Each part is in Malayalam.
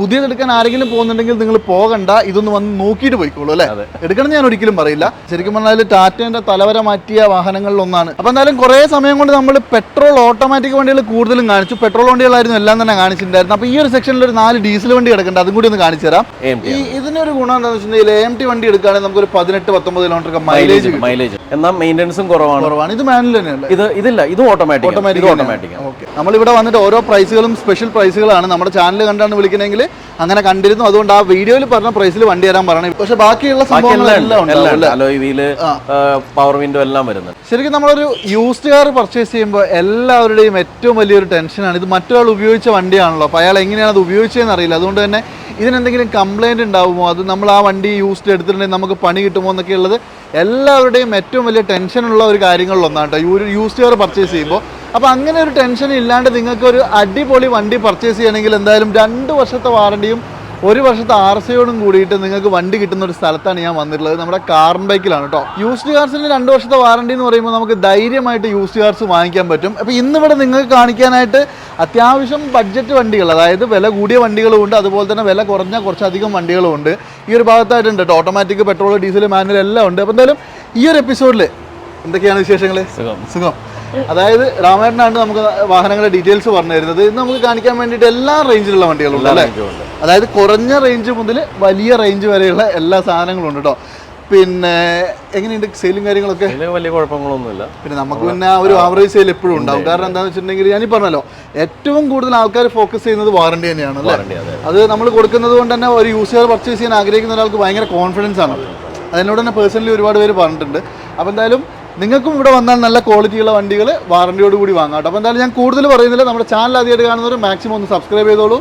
പുതിയത് എടുക്കാൻ ആരെങ്കിലും പോകുന്നുണ്ടെങ്കിൽ നിങ്ങൾ പോകണ്ട. ഇതൊന്ന് വന്ന് നോക്കിയിട്ട് പോയിക്കോളൂ അല്ലേ. എടുക്കണം ഞാൻ ഒരിക്കലും പറയില്ല. ശരിക്കും പറഞ്ഞാൽ ടാറ്റേന്റെ തലവര മാറ്റിയ വാഹനങ്ങളിൽ ഒന്നാണ്. അപ്പൊ എന്തായാലും കുറേ സമയം കൊണ്ട് നമ്മൾ പെട്രോൾ ഓട്ടോമാറ്റിക് വണ്ടികൾ കൂടുതലും കാണിച്ചു. പെട്രോൾ വണ്ടികളായിരുന്നു എല്ലാം തന്നെ കാണിച്ചിട്ടുണ്ടായിരുന്നു അപ്പൊ ഈ ഒരു സെക്ഷനിൽ ഒരു നാല് ഡീസൽ വണ്ടി കിടക്കുന്നുണ്ട്. അതും കൂടി ഒന്ന് കാണിച്ചു തരാം. ഈ ഇതിനൊരു ഗുണം എന്താണെന്ന് വെച്ചിട്ടുണ്ടെങ്കിൽ എം ടി വണ്ടി എടുക്കുകയാണെങ്കിൽ നമുക്ക് ഒരു പതിനെട്ട് പത്തൊമ്പത് കിലോമീറ്റർ മൈലേജ് മൈലേജ് എന്നാൽ മെയിന്റെനൻസും കുറവാണ്. കുറവാണ്. ഇത് മാനുവൽ തന്നെയല്ലേ? ഇത് ഇതില്ല. ഇത് ഓട്ടോമാറ്റിക് ഓട്ടോമാറ്റിക് ഓട്ടോമാറ്റിക് ഓക്കെ. നമ്മളിവിടെ വന്നിട്ട് ഓരോ പ്രൈസുകളും സ്പെഷ്യൽ പ്രൈസുകളാണ് നമ്മുടെ ചാനൽ കണ്ടാണ് വിളിക്കണമെങ്കിൽ അങ്ങനെ കണ്ടിരുന്നു. അതുകൊണ്ട് ആ വീഡിയോയിൽ പറഞ്ഞ പ്രൈസിൽ വണ്ടി തരാൻ പറഞ്ഞു പക്ഷെ ബാക്കിയുള്ള സംഭവങ്ങളെല്ലാം വീൽ പവർ വിൻഡോ എല്ലാം വരുന്നുണ്ട്. ശരിക്കും നമ്മളൊരു യൂസ്ഡ് കാർ പർച്ചേസ് ചെയ്യുമ്പോൾ എല്ലാവരുടെയും ഏറ്റവും വലിയൊരു ടെൻഷനാണ് ഇത് മറ്റൊരാൾ ഉപയോഗിച്ച വണ്ടിയാണല്ലോ. അപ്പോൾ അയാൾ എങ്ങനെയാണ് അത് ഉപയോഗിച്ചതെന്ന് അറിയില്ല. അതുകൊണ്ട് തന്നെ ഇതിനെന്തെങ്കിലും കംപ്ലൈന്റ് ഉണ്ടാവുമോ? അത് നമ്മൾ ആ വണ്ടി യൂസ്ഡ് എടുത്തിട്ടുണ്ടെങ്കിൽ നമുക്ക് പണി കിട്ടുമോ എന്നൊക്കെ ഉള്ളത് എല്ലാവരുടെയും ഏറ്റവും വലിയ ടെൻഷനുള്ള ഒരു കാര്യങ്ങളിലൊന്നാണ് കേട്ടോ. ഈ ഒരു യൂസ്ഡ് കാർ പർച്ചേസ് ചെയ്യുമ്പോൾ അപ്പോൾ അങ്ങനെ ഒരു ടെൻഷൻ ഇല്ലാണ്ട് നിങ്ങൾക്ക് ഒരു അടിപൊളി വണ്ടി പർച്ചേസ് ചെയ്യണമെങ്കിൽ എന്തായാലും രണ്ട് വർഷത്തെ വാറണ്ടിയും ഒരു വർഷത്തെ ആർ സിയോടും കൂടിയിട്ട് നിങ്ങൾക്ക് വണ്ടി കിട്ടുന്ന ഒരു സ്ഥലത്താണ് ഞാൻ വന്നിട്ടുള്ളത്. നമ്മുടെ കാർൺ ബൈക്കിലാണ് കേട്ടോ യൂസ്ഡ് കാർസിന് രണ്ട് വർഷത്തെ വാറണ്ടി എന്ന് പറയുമ്പോൾ നമുക്ക് ധൈര്യമായിട്ട് യൂസ്ഡ് കാർസ് വാങ്ങിക്കാൻ പറ്റും. അപ്പോൾ ഇന്നിവിടെ നിങ്ങൾക്ക് കാണിക്കാനായിട്ട് അത്യാവശ്യം ബഡ്ജറ്റ് വണ്ടികൾ അതായത് വില കൂടിയ വണ്ടികളും ഉണ്ട്. അതുപോലെ തന്നെ വില കുറഞ്ഞ കുറച്ചധികം വണ്ടികളും ഉണ്ട്. ഈ ഒരു ഭാഗത്തായിട്ടുണ്ട് കേട്ടോ ഓട്ടോമാറ്റിക് പെട്രോൾ ഡീസൽ മാനുവൽ എല്ലാം ഉണ്ട്. അപ്പോൾ എന്തായാലും ഈ ഒരു എപ്പിസോഡിൽ എന്തൊക്കെയാണ് വിശേഷങ്ങൾ സുഖം. സുഖം. അതായത് രാമേട്ടനാണ് നമുക്ക് വാഹനങ്ങളുടെ ഡീറ്റെയിൽസ് പറഞ്ഞു തരുന്നത്. ഇന്ന് നമുക്ക് കാണിക്കാൻ വേണ്ടിയിട്ട് എല്ലാ റേഞ്ചിലുള്ള വണ്ടികളുണ്ട് അല്ലേ? ഉണ്ട് അതായത് കുറഞ്ഞ റേഞ്ച് മുതൽ വലിയ റേഞ്ച് വരെയുള്ള എല്ലാ സാധനങ്ങളും ഉണ്ട് കേട്ടോ. പിന്നെ എങ്ങനെയുണ്ട് സെയിലും കാര്യങ്ങളൊക്കെ? വലിയ കുഴപ്പങ്ങളൊന്നുമില്ല. പിന്നെ നമുക്ക് പിന്നെ ആ ഒരു ആവറേജ് സെയിൽ എപ്പോഴും ഉണ്ടാവും. കാരണം എന്താണെന്ന് വെച്ചിട്ടുണ്ടെങ്കിൽ ഞാൻ പറഞ്ഞല്ലോ ഏറ്റവും കൂടുതൽ ആൾക്കാർ ഫോക്കസ് ചെയ്യുന്നത് വാറണ്ടി തന്നെയാണ് അല്ലേ? അത് നമ്മൾ കൊടുക്കുന്നത് കൊണ്ട് തന്നെ ഒരു യൂസർ പർച്ചേസ് ചെയ്യാൻ ആഗ്രഹിക്കുന്ന ഒരാൾക്ക് ഭയങ്കര കോൺഫിഡൻസ് ആണ്. അതിനോട് തന്നെ പേഴ്സണലി ഒരുപാട് പേര് പറഞ്ഞിട്ടുണ്ട്. അപ്പോൾ എന്തായാലും നിങ്ങൾക്കും ഇവിടെ വന്നാൽ നല്ല ക്വാളിറ്റിയുള്ള വണ്ടികൾ വാറണ്ടിയോട് കൂടി വാങ്ങാം അപ്പോൾ എന്തായാലും ഞാൻ കൂടുതൽ പറയുന്നില്ല. നമ്മുടെ ചാനൽ ആദ്യമായിട്ട് കാണുന്നവർ മാക്സിമം ഒന്ന് സബ്സ്ക്രൈബ് ചെയ്തോളൂ.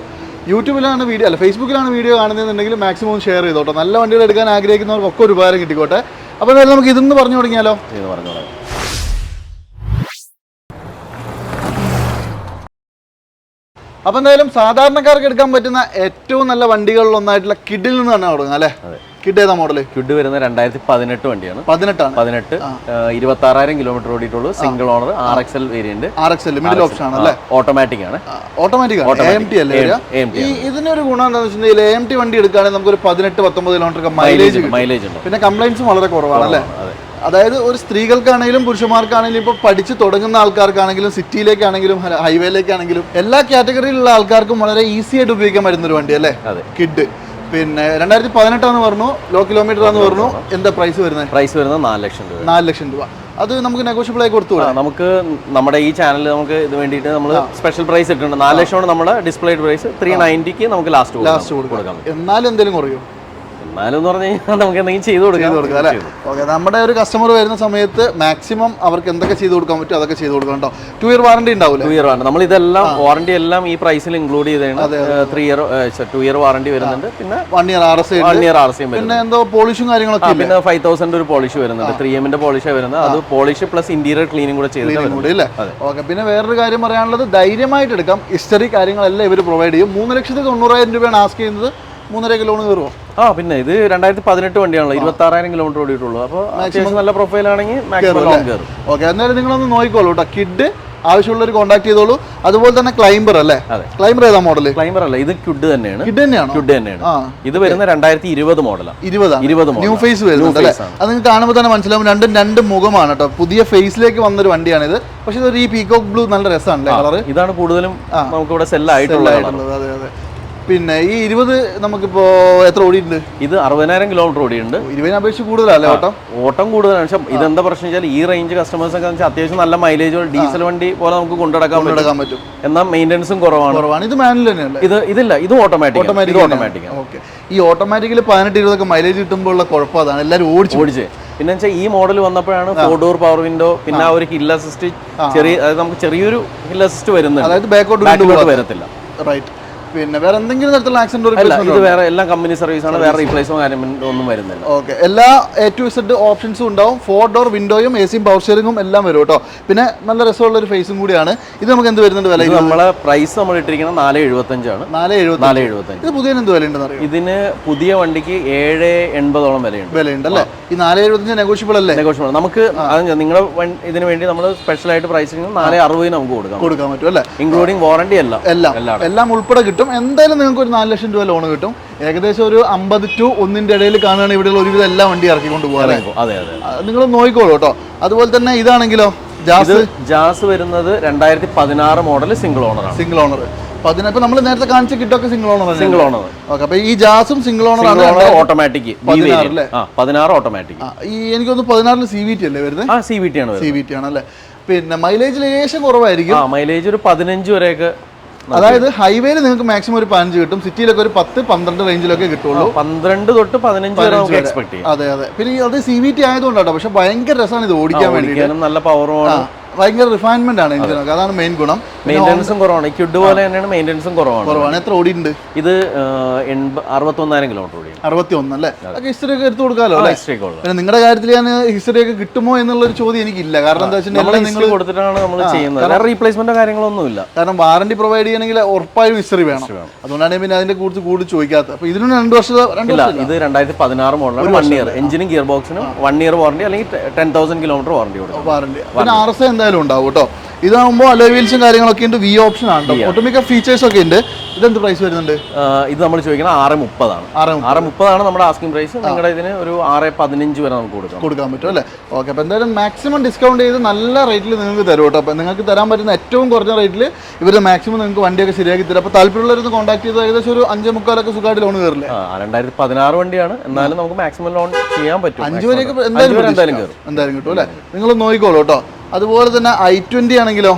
യൂട്യൂബിലാണ് വീഡിയോ അല്ല ഫേസ്ബുക്കിലാണ് വീഡിയോ കാണുന്നതെന്നുണ്ടെങ്കിൽ മാക്സിമം ഒന്ന് ഷെയർ ചെയ്തോട്ടോ. നല്ല വണ്ടികൾ എടുക്കാൻ ആഗ്രഹിക്കുന്നവർക്കൊക്കെ ഒരു ഉപകാരം കിട്ടിക്കോട്ടെ. അപ്പോൾ എന്തായാലും നമുക്ക് ഇതൊന്ന് പറഞ്ഞു തുടങ്ങിയാലോ? ഇത് പറഞ്ഞോളാം അപ്പോൾ എന്തായാലും സാധാരണക്കാർക്ക് എടുക്കാൻ പറ്റുന്ന ഏറ്റവും നല്ല വണ്ടികളിൽ ഒന്നായിട്ടുള്ള കിഡിൽ നിന്ന് തന്നെ തുടങ്ങാം അല്ലേ? കിഡ് ഏതാ മോഡൽ കിഡ് വരുന്ന രണ്ടായിരത്തി പതിനെട്ട് വണ്ടിയാണ്. പതിനെട്ടാണ്. പതിനെട്ട് ഇരുപത്തി ആറായിരം kilometre ഓടിയിട്ടുള്ളൂ. Single owner R X L variant R X L middle option ആണ്. അല്ലേ ഓട്ടോമാറ്റിക് ആണ്. ഓട്ടോമാറ്റിക് ഇതിനൊരു ഗുണം എന്താണെന്ന് വെച്ചിട്ടുണ്ടെങ്കിൽ എം ടി വണ്ടി എടുക്കുകയാണെങ്കിൽ നമുക്ക് ഒരു പതിനെട്ട് പത്തൊമ്പത് കിലോമീറ്റർ മൈലേജ് മൈലേജ് ഉണ്ട് പിന്നെ കംപ്ലൈൻസും വളരെ കുറവാണ് അല്ലേ? അതായത് ഒരു സ്ത്രീകൾക്കാണെങ്കിലും പുരുഷന്മാർക്കാണെങ്കിലും ഇപ്പോൾ പഠിച്ചു തുടങ്ങുന്ന ആൾക്കാർക്കാണെങ്കിലും സിറ്റിയിലേക്കാണെങ്കിലും ഹൈവേയിലേക്കാണെങ്കിലും എല്ലാ കാറ്റഗറിയിലുള്ള ആൾക്കാർക്കും വളരെ ഈസി ആയിട്ട് ഉപയോഗിക്കാൻ പറ്റുന്ന ഒരു വണ്ടി അല്ലേ? കിഡ്. പിന്നെ രണ്ടായിരത്തി പതിനെട്ടാന്ന് പറഞ്ഞു ലോ കിലോമീറ്റർ ആന്ന് പറഞ്ഞു. എന്താ പ്രൈസ് വരുന്നത് പ്രൈസ് വരുന്നത് നാല് ലക്ഷം രൂപ നാല് ലക്ഷം രൂപ. അത് നമുക്ക് നെഗോഷ്യബിൾ ആയി കൊടുത്തു നമുക്ക് നമ്മുടെ ഈ ചാനലിൽ നമുക്ക് ഇത് വേണ്ടിയിട്ട് നമ്മൾ സ്പെഷ്യൽ പ്രൈസ് ഇട്ടിട്ടുണ്ട്. നാല് ലക്ഷമാണ് നമ്മുടെ ഡിസ്പ്ലേ പ്രൈസ് ത്രീ നയന്റിക്ക് നമുക്ക് ലാസ്റ്റ് ലാസ്റ്റ് കൊടുക്കാം. എന്നാലും എന്തെങ്കിലും കുറയും? എന്നാലും എന്ന് പറഞ്ഞു കഴിഞ്ഞാൽ നമുക്ക് എന്തെങ്കിലും ചെയ്തു കൊടുക്കാം. അല്ലേ? ഓക്കെ നമ്മുടെ ഒരു കസ്റ്റമർ വരുന്ന സമയത്ത് മാക്സിമം അവർക്ക് എന്തൊക്കെ ചെയ്തു കൊടുക്കാൻ പറ്റും അതൊക്കെ ചെയ്തു കൊടുക്കണം കേട്ടോ. ടു ഇയർ വാറണ്ടി ഉണ്ടാവില്ല ടു ഇയർ വാറണ്ടി നമ്മൾ ഇതെല്ലാം വാറണ്ടി എല്ലാം ഈ പ്രൈസിൽ ഇൻക്ലൂഡ് ചെയ്താണ് three year two year warranty വരുന്നുണ്ട്. പിന്നെ one year R S one year R C M പിന്നെ എന്തോ പോളിഷും കാര്യങ്ങളൊക്കെ പിന്നെ ഫൈവ് തൗസൻഡ് ഒരു പോളിഷ് വരുന്നുണ്ട്. ത്രീ എമ്മിന്റെ പോളിഷ് വരുന്നത്. അത് പോളിഷ് പ്ലസ് ഇന്റീരിയർ ക്ലീനിങ് കൂടെ ചെയ്ത് ഓക്കെ പിന്നെ വേറൊരു കാര്യം പറയാനുള്ളത് ധൈര്യമായിട്ട് എടുക്കാം ഹിസ്റ്ററി കാര്യങ്ങളെല്ലാം ഇവർ പ്രൊവൈഡ് ചെയ്യും. മൂന്ന് ലക്ഷത്തി തൊണ്ണൂറായിരം രൂപയാണ് ആസ്ക് ചെയ്യുന്നത്. മൂന്നര കിലോമീറ്റർ കയറുമോ ആ പിന്നെ ഇത് രണ്ടായിരത്തി പതിനെട്ട് വണ്ടിയാണല്ലോ. ഇരുപത്തി ആറായിരം കിലോമീറ്റർ ഓടിയിട്ടുള്ളൂ. അപ്പോൾ നല്ല പ്രൊഫൈൽ ആണെങ്കിൽ മാക്സിമം കയറും. ഓക്കെ എന്നാലും നിങ്ങളൊന്ന് നോക്കിക്കോളൂ കേട്ടോ കിഡ് ആവശ്യമുള്ളവർ കോൺടാക്ട് ചെയ്തോളൂ. അതുപോലെ തന്നെ ക്ലൈംബർ അല്ലേ. ക്ലൈംബർ ഏതാ മോഡൽ ക്ലൈമർ അല്ല ഇത് കിഡ് തന്നെയാണ്. കിഡ് തന്നെയാണ്? ക്യുഡ് തന്നെയാണ്. ആ. ഇത് വരുന്ന രണ്ടായിരത്തി ഇരുപത് മോഡലാണ് ഇരുപതാണ് ഇരുപത് ന്യൂ ഫേസ് വരുന്നുണ്ട് അല്ലേ? അത് നിങ്ങൾക്ക് കാണുമ്പോൾ തന്നെ മനസ്സിലാവും. രണ്ടും രണ്ട് മുഖമാണ് കേട്ടോ പുതിയ ഫേസിലേക്ക് വന്നൊരു വണ്ടിയാണിത് പക്ഷേ ഇതൊരു ഈ പീകോക്ക് ബ്ലൂ നല്ല രസമാണ് കളർ ഇതാണ് കൂടുതലും നമുക്ക് ഇവിടെ സെൽ ആയിട്ടുള്ളത്. അതെ അതെ. പിന്നെ ഈ ഇരുപത് നമുക്കിപ്പോ എത്ര ഓടിയിട്ടുണ്ട്? ഇത് അറുപതിനായിരം കിലോമീറ്റർ ഓടിയുണ്ട് ഇരുപതിനെ അപേക്ഷിച്ച് കൂടുതലല്ലേ ഓട്ടം? ഓട്ടം കൂടുതലാണ്. പക്ഷേ ഇതെന്താ പ്രശ്നം വെച്ചാൽ ഈ റേഞ്ച് കസ്റ്റമേഴ്സ് ഒക്കെ വെച്ചാൽ അത്യാവശ്യം നല്ല മൈലേജ് ഡീസൽ വണ്ടി പോലെ നമുക്ക് കൊണ്ടുനടക്കാൻ പറ്റും. എന്നാൽ മെയിന്റെനൻസും കുറവാണ്. കുറവാണ്. ഇത് മാനുവൽ തന്നെയാണ് ഇത് ഇതില്ല ഇത് ഓട്ടോമാറ്റിക് ഓട്ടോമാറ്റിക് ഓട്ടോമാറ്റിക് ഓക്കെ ഈ ഓട്ടോമാറ്റിക്കലി പതിനെട്ട് ഇരുപതൊക്കെ മൈലേജ് കിട്ടുമ്പോൾ ഉള്ള കുഴപ്പം അതാണ്. എല്ലാവരും ഓടിച്ച് ഓടിച്ച്. പിന്നെ വെച്ചാൽ ഈ മോഡൽ വന്നപ്പോഴാണ് ഫോർ ഡോർ പവർ വിൻഡോ പിന്നെ ആ. ഒരു ഹിൽ അസിസ്റ്റ് ചെറിയ അതായത് നമുക്ക് ചെറിയൊരു ഹിൽ അസിസ്റ്റ് വരുന്നുണ്ട്. അതായത് ബാക്കോട്ട് വരത്തില്ല. റൈറ്റ് പിന്നെ വേറെ എന്തെങ്കിലും തരത്തിലുള്ള ആക്സിഡന്റ് ഇത് വേറെ എല്ലാ കമ്പനി സർവീസ് ആണ് വേറെ റീപ്ലേസോ കാര്യം ഒന്നും വരുന്നില്ല. ഓക്കെ എല്ലാ എ ടു സെഡ് ഓപ്ഷൻസും ഉണ്ടാവും. ഫോർ ഡോർ വിൻഡോയും എ സിയും പവർ സ്റ്റിയറിംഗും എല്ലാം വരും കേട്ടോ. പിന്നെ നല്ല രസമുള്ള ഒരു ഫേസും കൂടിയാണ്. ഇത് നമുക്ക് എന്ത് വരുന്നുണ്ട് വില? നമ്മളെ പ്രൈസ് നമ്മൾ ഇട്ടിരിക്കുന്നത് നാല് എഴുപത്തഞ്ചാണ്. നാല് എഴുപത്തി നാല് എഴുപത്തഞ്ച്. ഇത് പുതിയ എന്ത് വിലയുണ്ടെന്ന് അറിയാം? ഇതിന് പുതിയ വണ്ടിക്ക് ഏഴ് എൺപതോളം വിലയുണ്ട്. വിലയുണ്ട് അല്ലേ? ഈ നാല് എഴുപത്തഞ്ച് നെഗോഷ്യബിൾ അല്ലേ? നെഗോഷ്യബിൾ നമുക്ക് നിങ്ങളുടെ ഇതിന് വേണ്ടി നമ്മൾ സ്പെഷ്യൽ ആയിട്ട് പ്രൈസിങ് നാല് അറുപതിന് നമുക്ക് കൊടുക്കാം. കൊടുക്കാൻ പറ്റും അല്ലേ? ഇൻക്ലൂഡിങ് വാറണ്ടി അല്ല എല്ലാം. എല്ലാം എല്ലാം ഉൾപ്പെടെ കിട്ടും കിട്ടും. എന്തായാലും നിങ്ങൾക്ക് ഒരു നാല് ലക്ഷം രൂപ ലോൺ കിട്ടും. ഏകദേശം ഒരു അമ്പത് ടു ഒന്നിന്റെ ഇടയിൽ കാണുകയാണെങ്കിൽ ഇവിടെയുള്ള ഒരുവിധം എല്ലാ വണ്ടി ഇറക്കിക്കൊണ്ട് പോകാൻ അതെ അതെ നിങ്ങൾ നോക്കിക്കോളൂ കേട്ടോ. അതുപോലെ തന്നെ ഇതാണെങ്കിലോ ജാസ്? ജാസ് വരുന്നത് രണ്ടായിരത്തി പതിനാറ് model single owner single owner അപ്പൊ അതിനപ്പോ നമ്മൾ നേരത്തെ കാണിച്ച കിട്ടൊക്കെ single owner single owner okay അപ്പൊ ഈ ജാസും സിംഗിൾ ഓണർ ആണ് ഓട്ടോമാറ്റിക് പതിനാറ് ഓട്ടോമാറ്റിക് ഈ ഈ എനിക്കൊന്ന് പതിനാറിൽ സി വി ടി അല്ലേ വരുന്നത് സി വി ടി ആണ് സി വി ടി ആണ് അല്ലേ? പിന്നെ മൈലേജ് ലേശം കുറവായിരിക്കും. മൈലേജ് ഒരു പതിനഞ്ച് വരെയൊക്കെ അതായത് ഹൈവേയിൽ നിങ്ങൾക്ക് മാക്സിമം ഒരു പതിനഞ്ച് കിട്ടും. സിറ്റിയിലൊക്കെ ഒരു പത്ത് പന്ത്രണ്ട് റേഞ്ചിലൊക്കെ കിട്ടുള്ളൂ. പന്ത്രണ്ട് തൊട്ട് പതിനഞ്ച് വരെ നമുക്ക് എക്സ്പെക്ട് ചെയ്യാം. അതെ അതെ. പിന്നെ അത് സി വി ടി ആയതുകൊണ്ടാട്ടോ പക്ഷെ ഭയങ്കര രസമാണ് ഇത് ഓടിക്കാൻ വേണ്ടി നല്ല പവറുമാണ് ഭയങ്കര റിഫൈൻമെന്റ് ആണ് എഞ്ചിനൊക്കെ അതാണ് മെയിൻ ഗുണം. മെയിന്റെനൻസും കുറവാണ്. ക്യുഡ് പോലെ തന്നെയാണ് മെയിന്റെനൻസും കുറവാണ്. കുറവാണ്. എത്ര ഓടിയിട്ടുണ്ട്? ഇത് അറുപത്തി അറുപത്തൊന്നായിരം കിലോമീറ്റർ ഓടി അറുപത്തി ഒന്ന് അല്ലേ ഹിസ്റ്ററി ഒക്കെ എടുത്തു കൊടുക്കാമല്ലോ ഹിസ്റ്ററി പിന്നെ നിങ്ങളുടെ കാര്യത്തിൽ ഞാൻ ഹിസ്റ്ററി ഒക്കെ കിട്ടുമോ എന്നുള്ളൊരു ചോദ്യം എനിക്കില്ല. കാരണം എന്താ വെച്ചാൽ നിങ്ങൾ കൊടുത്തിട്ടാണ് നമ്മൾ ചെയ്യുന്നത്. റീപ്ലേസ്മെന്റോ കാര്യങ്ങളൊന്നും ഇല്ല കാരണം വാറണ്ടി പ്രൊവൈഡ് ചെയ്യണമെങ്കിൽ ഉറപ്പായും ഹിസ്റ്ററി വേണം. അതുകൊണ്ടാണ് പിന്നെ അതിന്റെ കൂടുതൽ കൂടുതൽ ചോദിക്കാത്തത്. അപ്പൊ ഇതിനും രണ്ട് വർഷം ഇല്ല ഇത് രണ്ടായിരത്തി പതിനാറ് മോഡലാണ് വൺ ഇയർ എഞ്ചിനും ഗിയർ ബോക്സിനും വൺ ഇയർ വാറണ്ടി അല്ലെങ്കിൽ ടെൻ തൗസൻഡ് കിലോമീറ്റർ വാറണ്ടി കൊടുക്കും. വാറണ്ടി പിന്നെ ആർ എസ് എന്തായാലും ഉണ്ടാവും കേട്ടോ. ഇതാകുമ്പോൾ അലോയ് വീൽസും കാര്യങ്ങളൊക്കെ ഉണ്ട്. വി ഓപ്ഷൻ ആണ് ഒട്ടുമിക്ക ഫീച്ചേഴ്സ് ഒക്കെ ഉണ്ട്. ഇതെന്ത് പ്രൈസ് വരുന്നുണ്ട്? ഇത് നമ്മൾ ചോദിക്കുന്നത് ആറ് മുപ്പതാണ്. ആറ് മുപ്പതാണ് നമ്മുടെ ആസ്കിംഗ് പ്രൈസ് നിങ്ങളുടെ ഇതിന് ഒരു ആറ് പതിനഞ്ച് വരെ നമുക്ക് കൊടുക്കാം. കൊടുക്കാൻ പറ്റും അല്ലേ? ഓക്കെ അപ്പോൾ എന്തായാലും മാക്സിമം ഡിസ്കൗണ്ട് ചെയ്ത് നല്ല റേറ്റിൽ നിങ്ങൾക്ക് തരും കേട്ടോ. അപ്പോൾ നിങ്ങൾക്ക് തരാൻ പറ്റുന്ന ഏറ്റവും കുറഞ്ഞ റേറ്റിൽ ഇവർ മാക്സിമം നിങ്ങൾക്ക് വണ്ടിയൊക്കെ ശരിയാക്കി തരും. അപ്പോൾ താല്പര്യമുള്ളവരൊന്ന് കോൺടാക്ട് ചെയ്ത് ഏകദേശം ഒരു അഞ്ച് മുക്കാലൊക്കെ സുഖമായിട്ട് ലോൺ കയറില്ലേ രണ്ടായിരത്തി പതിനാറ് വണ്ടിയാണ്. എന്നാലും നമുക്ക് മാക്സിമം ലോൺ ചെയ്യാൻ പറ്റും. അഞ്ച് വരെയൊക്കെ എന്തായാലും. എന്തായാലും കിട്ടും അല്ലേ? നിങ്ങൾ നോക്കിക്കോളൂ കേട്ടോ. അതുപോലെ തന്നെ ഐ ട്വന്റി ആണെങ്കിലോ?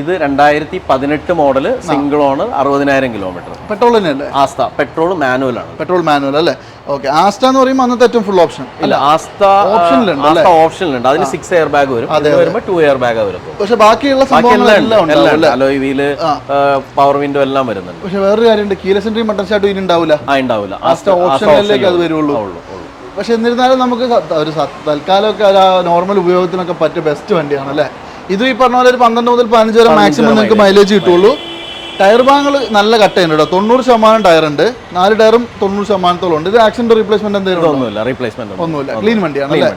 ഇത് രണ്ടായിരത്തി പതിനെട്ട് മോഡൽ സിംഗിൾ ഓണർ അറുപതിനായിരം കിലോമീറ്റർ പെട്രോൾ തന്നെയല്ലേ? ആസ്ത. പെട്രോൾ മാനുവൽ ആണ്. പെട്രോൾ മാനുവൽ അല്ലേ? ഓക്കെ ആസ്റ്റ എന്ന് പറയുമ്പോൾ അന്നത്തെ ഏറ്റവും ഫുൾ ഓപ്ഷൻ ഇല്ല ആസ്ത ഓപ്ഷനിലുണ്ട് ആസ്ത ഓപ്ഷനിലുണ്ട് അതിന് സിക്സ് എയർ ബാഗ് വരും. അത് വരുമ്പോൾ ടു എയർ ബാഗ് വരും പക്ഷെ ബാക്കിയുള്ള സംഭവങ്ങൾ സംഭവങ്ങളെല്ലാം അല്ലേ? അലോയ് വീൽ പവർ വിൻഡോ എല്ലാം വരുന്നുണ്ട്. പക്ഷെ വേറൊരു കാര്യമുണ്ട്. കീല എൻട്രി മട്ടൺ ഷാട്ടും ഇനി ഉണ്ടാവില്ല ആ ഉണ്ടാവില്ല ആസ്റ്റ ഓപ്ഷനിലേക്ക് അത് വരുള്ളൂ. പക്ഷെ എന്നിരുന്നാലും നമുക്ക് ഒരു തൽക്കാലമൊക്കെ ഒരു നോർമൽ ഉപയോഗത്തിനൊക്കെ പറ്റിയ ബെസ്റ്റ് വണ്ടിയാണ് അല്ലേ? ഇത് ഈ പറഞ്ഞ പോലെ ഒരു പന്ത്രണ്ട് മുതൽ പതിനഞ്ച് വരെ മാക്സിമം നിങ്ങൾക്ക് മൈലേജ് കിട്ടുള്ളൂ. ടയർ ഭാഗങ്ങൾ നല്ല കട്ടയുണ്ട് കേട്ടോ തൊണ്ണൂറ് ശതമാനം ടയർ ഉണ്ട്. നാല് ടയറും തൊണ്ണൂറ് ശതമാനത്തോളം ഉണ്ട്. ഇത് ആക്സിഡന്റ് റീപ്ലേസ്മെന്റ് എന്തെങ്കിലും? ഒന്നുമില്ല റീപ്ലേസ്മെന്റ് ഒന്നുമില്ല. ക്ലീൻ വണ്ടിയാണ് അല്ലേ?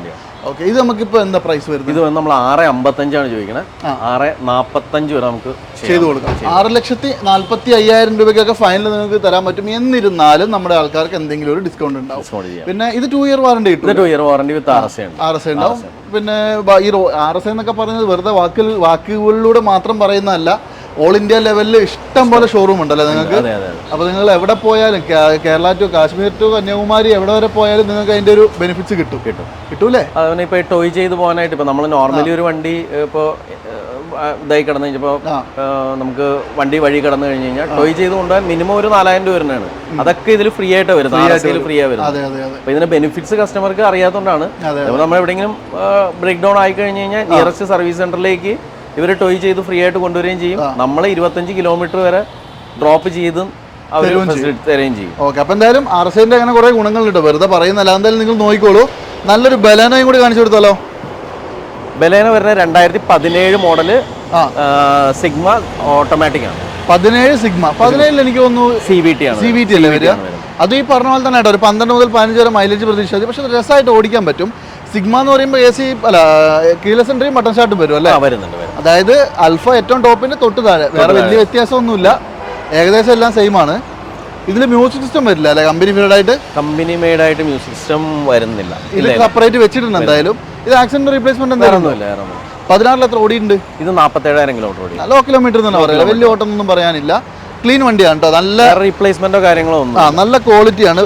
ഓക്കെ ഇത് നമുക്ക് നമുക്കിപ്പോൾ എന്താ പ്രൈസ് വരുന്നത്? ഇത് നമ്മൾ ആറ് അമ്പത്തഞ്ചാണ് ചോദിക്കുന്നത് ആറ് നാൽപ്പത്തഞ്ച് വരെ നമുക്ക്. ചെയ്തു കൊടുക്കാം. ആറ് ലക്ഷത്തി നാൽപ്പത്തി അയ്യായിരം രൂപയ്ക്കൊക്കെ ഫൈനൽ നിങ്ങൾക്ക് തരാൻ പറ്റും. എന്നിരുന്നാലും നമ്മുടെ ആൾക്കാർക്ക് എന്തെങ്കിലും ഒരു ഡിസ്കൗണ്ട് ഉണ്ടാവും. പിന്നെ ഇത് ടു ഇയർ വാറണ്ടി കിട്ടും. Two year warranty with R S R S ഉണ്ടാവും. പിന്നെ ഈ ആർ എസ് എന്നൊക്കെ പറയുന്നത് വെറുതെ വാക്കിൽ വാക്കുകളിലൂടെ മാത്രം പറയുന്നതല്ല. ഓൾ ഇന്ത്യ ലെവലിൽ ഇഷ്ടം പോലെ ഷോറൂം ഉണ്ടല്ലോ നിങ്ങൾക്ക്? അപ്പോൾ നിങ്ങൾ എവിടെ പോയാലും കേരള ടു കാശ്മീർ ടു കന്യാകുമാരി എവിടെ വരെ പോയാലും നിങ്ങൾക്ക് അതിന്റെ ഒരു ബെനിഫിറ്റ്സ് കിട്ടും. കിട്ടും. കിട്ടൂലേ അതുപോലെ ഇപ്പോൾ ടോയ് ചെയ്ത് പോകാനായിട്ട് ഇപ്പോൾ നമ്മൾ നോർമലി ഒരു വണ്ടി ഇപ്പോൾ ഇതായി കിടന്നു കഴിഞ്ഞപ്പോൾ നമുക്ക് വണ്ടി വഴി കടന്നു കഴിഞ്ഞു കഴിഞ്ഞാൽ ടോയ് ചെയ്ത് കൊണ്ടുപോകാൻ മിനിമം ഒരു നാലായിരം രൂപ വരുന്നതാണ്. അതൊക്കെ ഇതിൽ ഫ്രീ ആയിട്ട് വരുന്നത്. ഫ്രീ ആയി വരും അപ്പൊ ഇതിന്റെ ബെനിഫിറ്റ്സ് കസ്റ്റമർക്ക് അറിയാത്തതുകൊണ്ടാണ് നമ്മൾ എവിടെയെങ്കിലും ബ്രേക്ക് ഡൗൺ ആയി കഴിഞ്ഞു കഴിഞ്ഞാൽ നിയറസ്റ്റ് സർവീസ് സെന്ററിലേക്ക് ഇവർ ടോയ് ചെയ്ത് ഫ്രീ ആയിട്ട് കൊണ്ടുവരികയും ചെയ്യും. നമ്മൾ ഇരുപത്തഞ്ച് കിലോമീറ്റർ വരെ ഡ്രോപ്പ് ചെയ്തും അവർ തരുകയും ചെയ്യും. ഓക്കെ അപ്പം എന്തായാലും ആർ എസ് ഐന്റെ അങ്ങനെ കുറേ ഗുണങ്ങളുണ്ട്. വെറുതെ പറയുന്നല്ല എന്തായാലും നിങ്ങൾ നോക്കിക്കോളൂ. നല്ലൊരു ബലേനയും കൂടി കാണിച്ചു കൊടുത്താലോ? ബലേന വരുന്ന രണ്ടായിരത്തി പതിനേഴ് മോഡൽ സിഗ്മ ഓട്ടോമാറ്റിക് ആണ്. പതിനേഴ് സിഗ്മ. പതിനേഴിൽ എനിക്ക് തോന്നുന്നു സി ബി ടി ആണ്. സി ബി ടി അല്ലേ വരിക? അത് ഈ പറഞ്ഞ പോലെ തന്നെ ഒരു പന്ത്രണ്ട് മുതൽ പതിനഞ്ച് വരെ മൈലേജ് പ്രതീക്ഷിച്ചത് പക്ഷെ രസമായിട്ട് ഓടിക്കാൻ പറ്റും. സിഗ്മ എന്ന് പറയുമ്പോൾ എ സി അല്ല കീല സെൻട്രിയും മട്ടൺ ഷാട്ടും വരും അല്ലേ? വരുന്നുണ്ട് അതായത് അൽഫ ഏറ്റവും ടോപ്പിന്റെ തൊട്ട് താഴെ. വേറെ വലിയ വ്യത്യാസമൊന്നുമില്ല. ഏകദേശം എല്ലാം സെയിം ആണ്. ഇതിൽ മ്യൂസിക് സിസ്റ്റം വരില്ല അല്ലെ? കമ്പനി മെയ്ഡ് ആയിട്ട്? കമ്പനി മെയ്ഡ് ആയിട്ട് മ്യൂസിക് സിസ്റ്റം വരുന്നില്ല. ഇത് സെപ്പറേറ്റ് വെച്ചിട്ടുണ്ട് എന്തായാലും. ഇത് ആക്സിഡന്റ് റീപ്ലേസ്മെന്റ് എന്തായാലും പതിനാറിൽ എത്ര ഓടിയിട്ടുണ്ട്? ഇത് നാൽപ്പത്തേഴായിരം കിലോമീറ്റർ ഓടി. ലോ കിലോമീറ്റർ തന്നെ പറയാം. വലിയ ഓട്ടം ഒന്നും പറയാനില്ല. ക്ലീൻ വണ്ടിയാണ് കേട്ടോ നല്ല റീപ്ലേസ്മെന്റോ കാര്യങ്ങളോ ഒന്നും ആ നല്ല ക്വാളിറ്റിയാണ്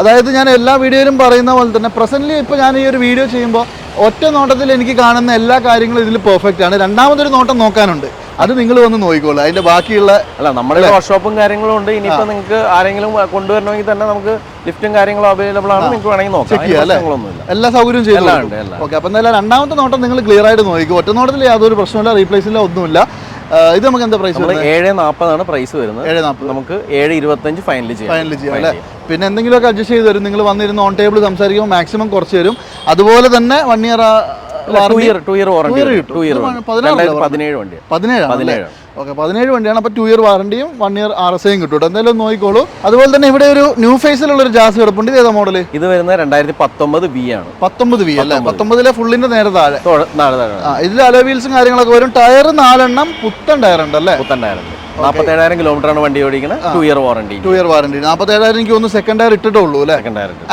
അതായത് ഞാൻ എല്ലാ വീഡിയോയിലും പറയുന്ന പോലെ തന്നെ പ്രസന്റ്ലി ഇപ്പോൾ ഞാൻ ഈ ഒരു വീഡിയോ ചെയ്യുമ്പോൾ ഒറ്റ നോട്ടത്തിൽ എനിക്ക് കാണുന്ന എല്ലാ കാര്യങ്ങളും ഇതിൽ പെർഫെക്റ്റ് ആണ്. രണ്ടാമതൊരു നോട്ടം നോക്കാനുണ്ട്. അത് നിങ്ങൾ വന്ന് നോക്കിക്കോളൂ. അതിന്റെ ബാക്കിയുള്ള അല്ല നമ്മുടെ വർക്ക്ഷോപ്പും കാര്യങ്ങളും ഉണ്ട്. ഇനിയിപ്പോ നിങ്ങൾക്ക് ആരെങ്കിലും കൊണ്ടുവരണമെങ്കിൽ തന്നെ നമുക്ക് ലിഫ്റ്റും കാര്യങ്ങളും അവൈലബിൾ ആണ്. നിങ്ങൾക്ക് വേണമെങ്കിൽ നോക്കാം? എല്ലാ സൗകര്യവും ചെയ്തു എല്ലാം ഉണ്ട് എല്ലാം ഓക്കെ അപ്പൊ എന്തായാലും രണ്ടാമത്തെ നോട്ടം നിങ്ങൾ ക്ലിയർ ആയിട്ട് നോക്കിക്കും. ഒറ്റ നോട്ടത്തിൽ യാതൊരു പ്രശ്നമില്ല റീപ്ലേസ് ഇല്ല ഒന്നുമില്ല. ഇത് നമുക്ക് എന്താ പ്രൈസ് ഏഴ് നാൽപ്പതാണ് പ്രൈസ് വരുന്നത്. ഏഴ് നാൽപ്പത് നമുക്ക് ഏഴ് ഇരുപത്തഞ്ച് ഫൈനൽ ചെയ്യാം. ഫൈനൽ ചെയ്യാം അല്ലേ? പിന്നെ എന്തെങ്കിലുമൊക്കെ അഡ്ജസ്റ്റ് ചെയ്ത് തരും. നിങ്ങൾ വന്നിരുന്ന് ഓൺ ടേബിൾ സംസാരിക്കുമ്പോൾ മാക്സിമം കുറച്ച് തരും. അതുപോലെ തന്നെ വൺ ഇയർ പതിനേഴ് വണ്ടി പതിനേഴ് ഓക്കെ പതിനേഴ്. വണ്ടിയാണ്. അപ്പോൾ ടു ഇയർ വാറണ്ടിയും വൺ ഇയർ ആർ എസ് ഐയും കിട്ടും. എന്തായാലും നോക്കിക്കോളൂ. അതുപോലെ തന്നെ ഇവിടെ ഒരു ന്യൂ ഫേസിലുള്ള ഒരു ജാസ് കിടപ്പുണ്ട്. ഇത് ഏതാ മോഡൽ ഇത് വരുന്നത് രണ്ടായിരത്തി പത്തൊമ്പത് ബി ആണ്. പത്തൊമ്പത് വി അല്ലേ? പത്തൊമ്പതിലെ ഫുള്ളിന്റെ നേരെ താഴെ. ഇതിൽ അലോ അലോവീൽസും കാര്യങ്ങളൊക്കെ വരും. ടയർ നാലെണ്ണം പുത്തൻ ടയർ ഉണ്ട് അല്ലേ പുത്തണ്ടായിരുന്നു നാൽപ്പത്തേഴായിരം കിലോമീറ്റർ ആണ് വണ്ടി ഓടിക്കുന്നത് two year warranty two year warranty നാൽപ്പത്തേഴായിരം എനിക്ക് ഒന്ന് സെക്കൻഡ് ടയർ ഇട്ടിട്ടേ ഉള്ളൂ അല്ലേ